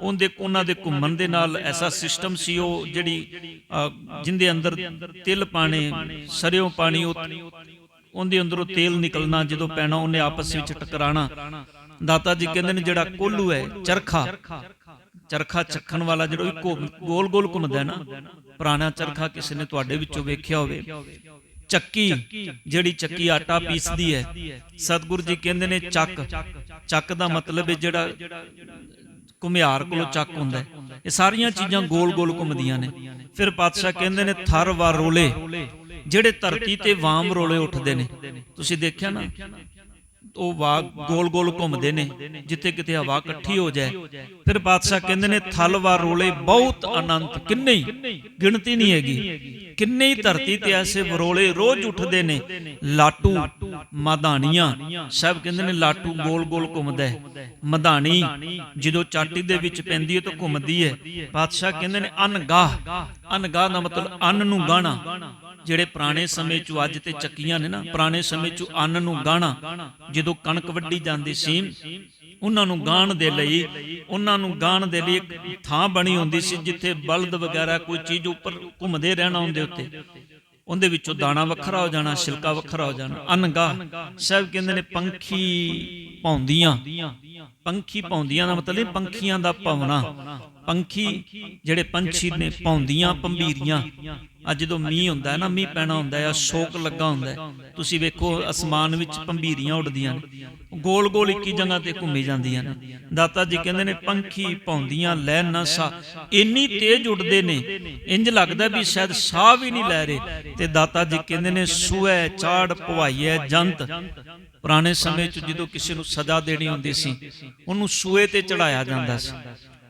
ਉਹਦੇ ਉਹਨਾਂ ਦੇ ਘੁੰਮਣ ਦੇ ਨਾਲ ਐਸਾ ਸਿਸਟਮ ਸੀ ਉਹ ਜਿਹੜੀ ਅ, ਜਿੰਦੇ ਅੰਦਰ ਤਿਲ ਪਾਣੇ ਸਰੋਂ ਪਾਣੀ ਉਹਦੇ ਅੰਦਰੋਂ ਤੇਲ ਨਿਕਲਣਾ ਜਦੋਂ ਪੈਣਾ ਉਹਨੇ ਆਪਸ ਵਿੱਚ ਟਕਰਾਣਾ। ਦਾਤਾ ਜੀ ਕਹਿੰਦੇ ਨੇ ਜਿਹੜਾ ਕੋਲੂ ਹੈ ਚਰਖਾ ਚਰਖਾ ਚੱਖਣ ਵਾਲਾ ਜਿਹੜਾ ਗੋਲ ਗੋਲ ਘੁੰਮਦਾ ਹੈ ਨਾ, ਪੁਰਾਣਾ ਚਰਖਾ ਕਿਸੇ ਨੇ ਤੁਹਾਡੇ ਵਿੱਚੋਂ ਵੇਖਿਆ ਹੋਵੇ। ਚੱਕੀ, ਜਿਹੜੀ ਚੱਕੀ ਆਟਾ ਪੀਸਦੀ ਹੈ, ਸਤਿਗੁਰੂ ਜੀ ਕਹਿੰਦੇ ਨੇ ਚੱਕ। ਚੱਕ ਦਾ ਮਤਲਬ ਹੈ ਜਿਹੜਾ ਘੁਮਿਆਰ ਕੋਲੋਂ ਚੱਕ ਹੁੰਦਾ ਇਹ ਸਾਰੀਆਂ ਚੀਜ਼ਾਂ ਗੋਲ ਗੋਲ ਘੁੰਮਦੀਆਂ ਨੇ। ਫਿਰ ਪਾਤਸ਼ਾਹ ਕਹਿੰਦੇ ਨੇ, ਥਰ ਵਾ ਰੋਲੇ। ਜਿਹੜੇ ਧਰਤੀ ਤੇ ਵਾਮ ਰੋਲੇ ਉੱਠਦੇ ਨੇ। ਤੁਸੀਂ ਦੇਖਿਆ ਨਾ? ਉਹ ਵਾ ਗੋਲ ਗੋਲ ਘੁੰਮਦੇ ਨੇ, ਜਿੱਥੇ ਕਿਤੇ ਹਵਾ ਇਕੱਠੀ ਹੋ ਜਾਏ। ਫਿਰ ਬਾਦਸ਼ਾਹ ਕਹਿੰਦੇ ਨੇ ਥਲਵਾ ਰੋਲੇ ਬਹੁਤ ਅਨੰਤ, ਕਿੰਨੇ ਹੀ? ਗਿਣਤੀ ਨਹੀਂ ਹੈਗੀ। ਕਿੰਨੇ ਹੀ ਧਰਤੀ ਤੇ ਐਸੇ ਵਰੋਲੇ ਰੋਜ਼ ਉੱਠਦੇ ਨੇ। ਲਾਟੂ, ਮਧਾਣੀਆਂ ਸਭ ਕਹਿੰਦੇ ਨੇ, ਲਾਟੂ ਗੋਲ ਗੋਲ ਘੁੰਮਦਾ ਹੈ। ਮਧਾਣੀ ਜਦੋਂ ਚਾਟੀ ਦੇ ਵਿੱਚ ਪੈਂਦੀ ਹੈ ਤਾਂ ਘੁੰਮਦੀ ਹੈ। ਬਾਦਸ਼ਾਹ ਕਹਿੰਦੇ ਨੇ ਅਨਗਾਹ ਅਨਗਾਹ ਦਾ ਮਤਲਬ ਅੰਨ ਨੂੰ ਗਾਣਾ। ਜਿਹੜੇ ਪੁਰਾਣੇ ਸਮੇਂ 'ਚ ਅੱਜ ਤੇ ਚੱਕੀਆਂ ਨੇ ਨਾ, ਪੁਰਾਣੇ ਸਮੇਂ 'ਚ ਅੰਨ ਨੂੰ ਗਾਣਾ, ਜਦੋਂ ਕਣਕ ਵੱਢੀ ਜਾਂਦੀ ਸੀ, ਉਹਨਾਂ ਨੂੰ ਗਾਣ ਦੇ ਲਈ, ਉਹਨਾਂ ਨੂੰ ਗਾਣ ਦੇ ਲਈ ਇੱਕ ਥਾਂ ਬਣੀ ਹੁੰਦੀ ਸੀ ਜਿੱਥੇ ਬਲਦ ਵਗੈਰਾ ਕੋਈ ਚੀਜ਼ ਉੱਪਰ ਘੁੰਮਦੇ ਰਹਿਣਾ ਉਹਦੇ ਉੱਤੇ ਉਹਦੇ ਵਿੱਚੋਂ ਦਾਣਾ ਵੱਖਰਾ ਹੋ ਜਾਣਾ, ਛਿਲਕਾ ਵੱਖਰਾ ਹੋ ਜਾਣਾ ਅਨਗਾ ਸਭ ਕਹਿੰਦੇ ਨੇ ਪੰਖੀ ਪਾਉਂਦੀਆਂ। ਪੰਖੀ ਪਾਉਂਦੀਆਂ ਦਾ ਮਤਲਬ ਪੰਖੀਆਂ ਦਾ ਭਵਨਾ। ਪੰਖੀ ਜਿਹੜੇ ਪੰਛੀ ਨੇ, ਪਾਉਂਦੀਆਂ, ਪੰਬੀਰੀਆਂ। ਅੱਜ ਜਦੋਂ ਮੀਂਹ ਹੁੰਦਾ ਹੈ ਨਾ, ਮੀਂਹ ਪੈਣਾ ਹੁੰਦਾ ਹੈ ਸ਼ੋਕ ਲੱਗਾ ਹੁੰਦਾ ਹੈ। ਤੁਸੀਂ ਵੇਖੋ, ਅਸਮਾਨ ਵਿੱਚ ਪੰਬੀਰੀਆਂ ਉੱਡਦੀਆਂ ਨੇ। ਗੋਲ ਗੋਲ ਇੱਕੀ ਜਗ੍ਹਾ ਤੇ ਘੁੰਮੀ ਜਾਂਦੀਆਂ ਨੇ। ਦਾਤਾ ਜੀ ਕਹਿੰਦੇ ਨੇ, ਪੰਖੀ ਪਾਉਂਦੀਆਂ ਲੈ ਨਾ ਸਾ ਇੰਨੀ ਤੇਜ਼ ਉੱਡਦੇ ਨੇ। ਇੰਜ ਲੱਗਦਾ ਵੀ ਸ਼ਾਇਦ ਸਾਹ ਵੀ ਨਹੀਂ ਲੈ ਰਹੇ। ਤੇ ਦਾਤਾ ਜੀ ਕਹਿੰਦੇ ਨੇ ਸੂਏ ਚਾੜ ਪਵਾਈਏ ਜੰਤ। ਪੁਰਾਣੇ ਸਮੇਂ 'ਚ ਜਦੋਂ ਕਿਸੇ ਨੂੰ ਸਜ਼ਾ ਦੇਣੀ ਹੁੰਦੀ ਸੀ, ਉਹਨੂੰ ਸੂਏ ਤੇ ਚੜਾਇਆ ਜਾਂਦਾ ਸੀ।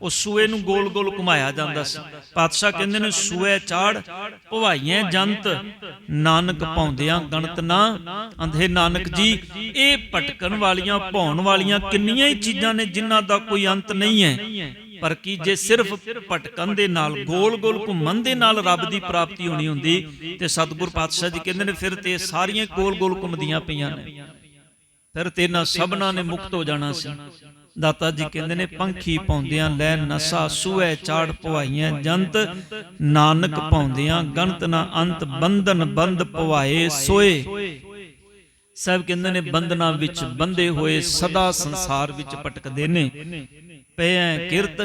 ਉਹ ਸੂਏ ਨੂੰ ਗੋਲ ਗੋਲ ਘੁਮਾਇਆ ਜਾਂਦਾ ਸੀ। ਪਾਤਸ਼ਾਹ ਕਹਿੰਦੇ ਨੇ, ਸੂਏ ਚਾੜ ਭਵਾਈਆਂ ਜੰਤ, ਨਾਨਕ ਪਾਉਂਦਿਆਂ ਗਣਤ ਨਾ। ਅੰਧੇ ਨਾਨਕ ਜੀ, ਇਹ ਭਟਕਣ ਵਾਲੀਆਂ, ਭੌਣ ਵਾਲੀਆਂ ਕਿੰਨੀਆਂ ਹੀ ਚੀਜ਼ਾਂ ਨੇ ਜਿਨ੍ਹਾਂ ਦਾ ਕੋਈ ਅੰਤ ਨਹੀਂ ਹੈ। ਪਰ ਕੀ ਜੇ ਸਿਰਫ ਭਟਕਣ ਦੇ ਨਾਲ, ਗੋਲ ਗੋਲ ਘੁੰਮਣ ਦੇ ਨਾਲ ਰੱਬ ਦੀ ਪ੍ਰਾਪਤੀ ਹੋਣੀ ਹੁੰਦੀ? ਤੇ ਸਤਿਗੁਰ ਪਾਤਸ਼ਾਹ ਜੀ ਕਹਿੰਦੇ ਨੇ, ਫਿਰ ਤੇ ਸਾਰੀਆਂ ਗੋਲ ਗੋਲ ਘੁੰਮਦੀਆਂ ਪਈਆਂ ਨੇ। ਫਿਰ ਤੇ ਇਹਨਾਂ ਸਭਨਾਂ ਨੇ ਮੁਕਤ ਹੋ ਜਾਣਾ ਸੀ। ਦਾਤਾ ਜੀ ਕਹਿੰਦੇ ਨੇ ਪੰਖੀ ਪਾਉਂਦਿਆਂ ਲੈ ਨਸਾ ਸੂਏ ਚਾੜ ਪਵਾਈਆਂ ਜੰਤ ਨਾਨਕ ਪਾਉਂਦਿਆਂ ਗਣਤ ਨਾ ਅੰਤ ਬੰਧਨ ਬੰਦ ਪਵਾਏ ਸੋਏ। ਸਭ ਕਹਿੰਦੇ ਨੇ ਬੰਧਨਾਂ ਵਿੱਚ ਬੰਦੇ ਹੋਏ ਸਦਾ ਸੰਸਾਰ ਵਿੱਚ ਭਟਕਦੇ ਨੇ। ਪਏ ਕਿਰਤ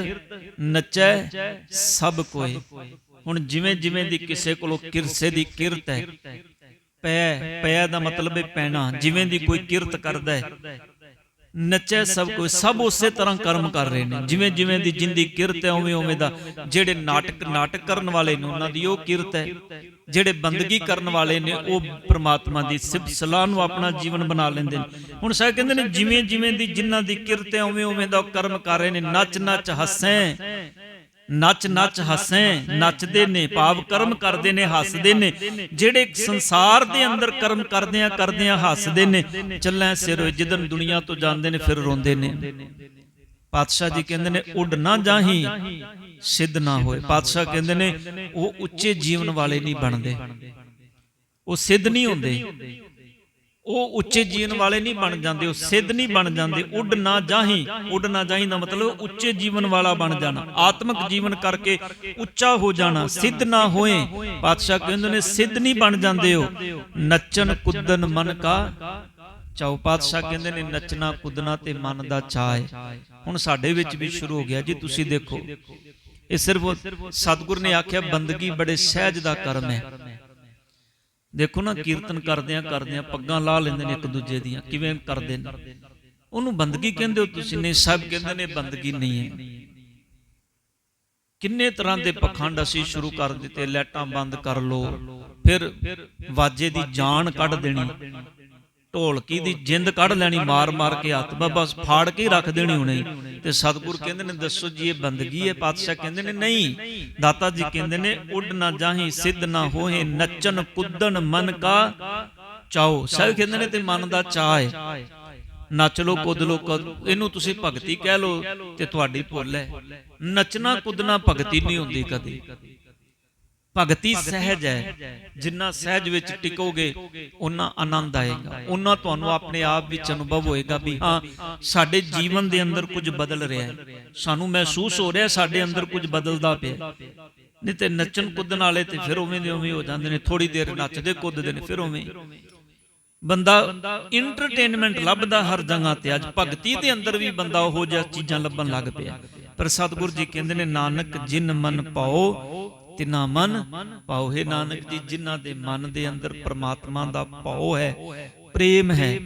ਨਚੈ ਸਭ ਕੋਏ। ਹੁਣ ਜਿਵੇਂ ਜਿਵੇਂ ਦੀ ਕਿਸੇ ਕੋਲੋਂ ਕਿਰਸੇ ਦੀ ਕਿਰਤ ਹੈ। ਪੈ ਪੈ ਦਾ ਮਤਲਬ ਹੈ ਪੈਣਾ। ਜਿਵੇਂ ਦੀ ਕੋਈ ਕਿਰਤ ਕਰਦਾ ਹੈ। ਨੱਚੇ ਸਭ ਕੋਈ ਸਭ ਉਸੇ ਤਰ੍ਹਾਂ ਕਰਮ ਕਰ ਰਹੇ ਨੇ। ਜਿਵੇਂ ਜਿਵੇਂ ਦੀ ਜਿੰਦੀ ਕਿਰਤ ਹੈ, ਉਵੇਂ ਉਵੇਂ ਦਾ। ਜਿਹੜੇ ਨਾਟਕ ਨਾਟਕ ਕਰਨ ਵਾਲੇ ਨੇ, ਉਹਨਾਂ ਦੀ ਉਹ ਕਿਰਤ ਹੈ। ਜਿਹੜੇ ਬੰਦਗੀ ਕਰਨ ਵਾਲੇ ਨੇ, ਉਹ ਪ੍ਰਮਾਤਮਾ ਦੀ ਸਿਫਤ, ਸਲਾਹ ਨੂੰ ਆਪਣਾ ਜੀਵਨ ਬਣਾ ਲੈਂਦੇ ਨੇ। ਹੁਣ ਸਾਹਿਬ ਕਹਿੰਦੇ ਨੇ, ਜਿਵੇਂ ਜਿਵੇਂ ਦੀ ਜਿਨ੍ਹਾਂ ਦੀ ਕਿਰਤ ਹੈ, ਉਵੇਂ ਉਵੇਂ ਦਾ ਉਹ ਕਰਮ ਕਰ ਰਹੇ ਨੇ। ਨੱਚ ਨੱਚ ਹੱਸੇ। ਨੱਚ ਨੱਚ ਹੱਸੇ, ਨੱਚਦੇ ਨੇ, ਭਾਵ ਕਰਮ ਕਰਦੇ ਨੇ, ਹੱਸਦੇ ਨੇ। ਜਿਹੜੇ ਸੰਸਾਰ ਦੇ ਅੰਦਰ ਕਰਮ ਕਰਦਿਆਂ ਕਰਦਿਆਂ ਹੱਸਦੇ ਨੇ, ਚੱਲਾਂ ਸਿਰ ਜਿੱਦਨ ਦੁਨੀਆ ਤੋਂ ਜਾਂਦੇ ਨੇ, ਫਿਰ ਰੋਂਦੇ ਨੇ। ਪਾਤਸ਼ਾਹ ਜੀ ਕਹਿੰਦੇ ਨੇ, ਉੱਡ ਨਾ ਜਾਹੀ, ਸਿੱਧ ਨਾ ਹੋਏ। ਪਾਤਸ਼ਾਹ ਕਹਿੰਦੇ ਨੇ, ਉਹ ਉੱਚੇ ਜੀਵਨ ਵਾਲੇ ਨਹੀਂ ਬਣਦੇ। ਉਹ ਸਿੱਧ ਨਹੀਂ ਹੁੰਦੇ। ਉਹ ਉੱਚੇ ਜੀਵਨ ਵਾਲੇ ਨਹੀਂ ਬਣ ਜਾਂਦੇ, ਉਹ ਸਿੱਧ ਨਹੀਂ ਬਣ ਜਾਂਦੇ, ਉੱਡ ਨਾ ਜਾਹੀ, ਉੱਡ ਨਾ ਜਾਹੀ ਦਾ ਮਤਲਬ ਉੱਚੇ ਜੀਵਨ ਵਾਲਾ ਬਣ ਜਾਣਾ, ਆਤਮਿਕ ਜੀਵਨ ਕਰਕੇ ਉੱਚਾ ਹੋ ਜਾਣਾ, ਸਿੱਧ ਨਾ ਹੋਏ। ਪਾਤਸ਼ਾਹ ਕਹਿੰਦੇ ਨੇ, ਸਿੱਧ ਨਹੀਂ ਬਣ ਜਾਂਦੇ ਹੋ ਨੱਚਣ ਕੁੱਦਨ ਮਨ ਕਾ ਚਾਉ। ਪਾਤਸ਼ਾਹ ਕਹਿੰਦੇ ਨੇ, ਨੱਚਣਾ ਕੁੱਦਣਾ ਤੇ ਮਨ ਦਾ ਚਾਅ ਹੁਣ ਸਾਡੇ ਵਿੱਚ ਵੀ ਸ਼ੁਰੂ ਹੋ ਗਿਆ ਜੀ, ਤੁਸੀਂ ਦੇਖੋ। ਇਹ ਸਿਰਫ ਸਤਿਗੁਰ ਨੇ ਆਖਿਆ, ਬੰਦਗੀ ਬੜੇ ਸਹਿਜ ਦਾ ਕਰਮ ਹੈ। ਦੇਖੋ ਨਾ ਕੀਰਤਨ ਕਰਦਿਆਂ ਕਰਦਿਆਂ ਪੱਗਾਂ ਲਾ ਲੈਂਦੇ ਨੇ ਇੱਕ ਦੂਜੇ ਦੀਆਂ ਕਿਵੇਂ ਕਰਦੇ ਨੇ? ਉਹਨੂੰ ਬੰਦਗੀ ਕਹਿੰਦੇ ਹੋ ਤੁਸੀਂ ਨਹੀਂ ਸਭ ਕਹਿੰਦੇ ਨੇ ਬੰਦਗੀ ਨਹੀਂ ਹੈ। ਕਿੰਨੇ ਤਰ੍ਹਾਂ ਦੇ ਪਖੰਡ ਅਸੀਂ ਸ਼ੁਰੂ ਕਰ ਦਿੱਤੇ ਲਾਈਟਾਂ ਬੰਦ ਕਰ ਲੋ ਫਿਰ ਵਾਜੇ ਦੀ ਜਾਨ ਕੱਢ ਦੇਣੀ। ਢੋਲਕੀ ਦੀ ਜਿੰਦ ਕੱਢ ਲੈਣੀ, ਮਾਰ ਮਾਰ ਕੇ ਹੱਥ, ਬਸ ਫਾੜ ਕੇ ਰੱਖ ਦੇਣੀ ਹੁਣੇ ਤੇ ਸਤਿਗੁਰ ਕਹਿੰਦੇ ਨੇ, ਦੱਸੋ ਜੀ, ਇਹ ਬੰਦਗੀ ਹੈ? ਪਾਤਸ਼ਾਹ ਕਹਿੰਦੇ ਨੇ, ਨਹੀਂ। ਦਾਤਾ ਜੀ ਕਹਿੰਦੇ ਨੇ, ਉੱਡ ਨਾ ਜਾਹੀ, ਸਿੱਧ ਨਾ ਹੋਏ ਨੱਚਨ ਕੁੱਦਣ, ਮਨ ਕਾ ਚਾਓ। ਸਾਹਿਬ ਕਹਿੰਦੇ ਨੇ, ਤੇ ਮਨ ਦਾ ਚਾਹ ਹੈ ਨੱਚ ਲੋ ਕੁੱਦ ਲੋ ਇਹਨੂੰ ਤੁਸੀਂ ਭਗਤੀ ਕਹਿ ਲੋ ਤੇ ਤੁਹਾਡੀ ਭੁੱਲ ਹੈ। ਨੱਚਣਾ, ਕੁੱਦਣਾ ਭਗਤੀ ਨਹੀਂ ਹੁੰਦੀ ਕਦੇ। ਭਗਤੀ ਸਹਿਜ ਹੈ। ਜਿੰਨਾ ਸਹਿਜ ਵਿੱਚ ਟਿਕੋਗੇ ਉਨਾ ਆਨੰਦ ਆਏਗਾ। ਉਨਾ ਤੁਹਾਨੂੰ ਆਪਣੇ ਆਪ ਵਿੱਚ ਅਨੁਭਵ ਹੋਏਗਾ ਵੀ ਹਾਂ ਸਾਡੇ ਜੀਵਨ ਦੇ ਅੰਦਰ ਕੁਝ ਬਦਲ ਰਿਹਾ ਹੈ। ਸਾਨੂੰ ਮਹਿਸੂਸ ਹੋ ਰਿਹਾ ਸਾਡੇ ਅੰਦਰ ਕੁਝ ਬਦਲਦਾ ਪਿਆ ਨਹੀਂ ਤੇ ਨੱਚਣ ਕੁੱਦਣ ਵਾਲੇ ਤੇ ਫਿਰ ਉਵੇਂ ਦੇ ਉਵੇਂ ਹੋ ਜਾਂਦੇ ਨੇ ਥੋੜੀ ਦੇਰ ਨੱਚਦੇ ਕੁੱਦਦੇ ਨੇ ਫਿਰ ਉਵੇਂ। ਬੰਦਾ ਇੰਟਰਟੇਨਮੈਂਟ ਲੱਭਦਾ ਹਰ ਜਗ੍ਹਾ ਤੇ। ਅੱਜ ਭਗਤੀ ਦੇ ਅੰਦਰ ਵੀ ਬੰਦਾ ਉਹੋ ਜਿਹਾ ਚੀਜ਼ਾਂ ਲੱਭਣ ਲੱਗ ਪਿਆ। ਪਰ ਸਤਿਗੁਰੂ ਜੀ ਕਹਿੰਦੇ ਨੇ ਨਾਨਕ ਜਿਨ ਮਨ ਪਾਓ ਤਿਨਾ ਮਨ ਪਾਓ ਹੈ ਨਾਨਕ ਜੀ, ਜਿਨ੍ਹਾਂ ਦੇ ਮਨ ਦੇ ਅੰਦਰ ਪ੍ਰਮਾਤਮਾ ਦਾ ਭਾਉ ਹੈ, ਪ੍ਰੇਮ ਹੈ।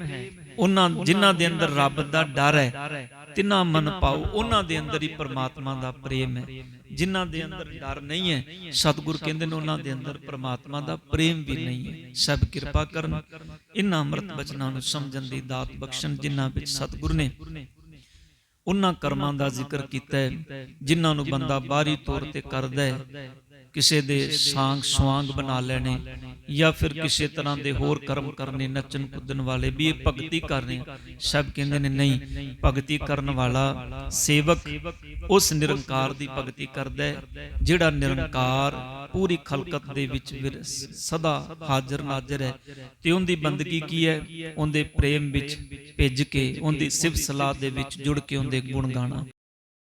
ਉਹਨਾਂ ਜਿਨ੍ਹਾਂ ਦੇ ਅੰਦਰ ਰੱਬ ਦਾ ਡਰ ਹੈ, ਤਿਨਾ ਮਨ ਪਾਓ, ਉਹਨਾਂ ਦੇ ਅੰਦਰ ਹੀ ਪ੍ਰਮਾਤਮਾ ਦਾ ਪ੍ਰੇਮ ਹੈ। ਜਿਨ੍ਹਾਂ ਦੇ ਅੰਦਰ ਡਰ ਨਹੀਂ ਹੈ, ਸਤਿਗੁਰ ਕਹਿੰਦੇ ਨੇ ਉਹਨਾਂ ਦੇ ਅੰਦਰ ਪ੍ਰਮਾਤਮਾ ਦਾ ਪ੍ਰੇਮ ਵੀ ਨਹੀਂ ਹੈ। ਸਭ ਕਿਰਪਾ ਕਰਨ। ਇਹਨਾਂ ਅੰਮ੍ਰਿਤ ਬਚਨਾਂ ਨੂੰ ਸਮਝਣ ਦੀ ਦਾਤ ਬਖਸ਼ਣ ਜਿਨ੍ਹਾਂ ਵਿੱਚ ਸਤਿਗੁਰ ਨੇ। ਉਹਨਾਂ ਕਰਮਾਂ ਦਾ ਜ਼ਿਕਰ ਕੀਤਾ ਹੈ, ਜਿਨ੍ਹਾਂ ਨੂੰ ਬੰਦਾ ਬਾਹਰੀ ਤੌਰ ਤੇ ਕਰਦਾ ਹੈ। ਕਿਸੇ ਦੇ ਸਾਂਗ ਸੁਆਂਗ ਬਣਾ ਲੈਣੇ ਜਾਂ ਫਿਰ ਕਿਸੇ ਤਰ੍ਹਾਂ ਦੇ ਹੋਰ ਕਰਮ ਕਰਨੇ ਨੱਚਣ ਕੁੱਦਣ ਵਾਲੇ ਵੀ ਇਹ ਭਗਤੀ ਕਰ ਰਹੇ ਆ। ਸਭ ਕਹਿੰਦੇ ਨੇ ਨਹੀਂ ਭਗਤੀ ਕਰਨ ਵਾਲਾ ਸੇਵਕ ਉਸ ਨਿਰੰਕਾਰ ਦੀ ਭਗਤੀ ਕਰਦਾ ਹੈ ਜਿਹੜਾ ਨਿਰੰਕਾਰ ਪੂਰੀ ਖਲਕਤ ਦੇ ਵਿੱਚ ਸਦਾ ਹਾਜ਼ਰ ਨਾਜ਼ਰ ਹੈ। ਤੇ ਉਹਦੀ ਬੰਦਗੀ ਕੀ ਹੈ? ਉਹਦੇ ਪ੍ਰੇਮ ਵਿੱਚ ਭਿੱਜ ਕੇ ਉਹਦੀ ਸਿਫਤ ਸਲਾਹ ਦੇ ਵਿੱਚ ਜੁੜ ਕੇ ਉਹਦੇ ਗੁਣ ਗਾਣਾ।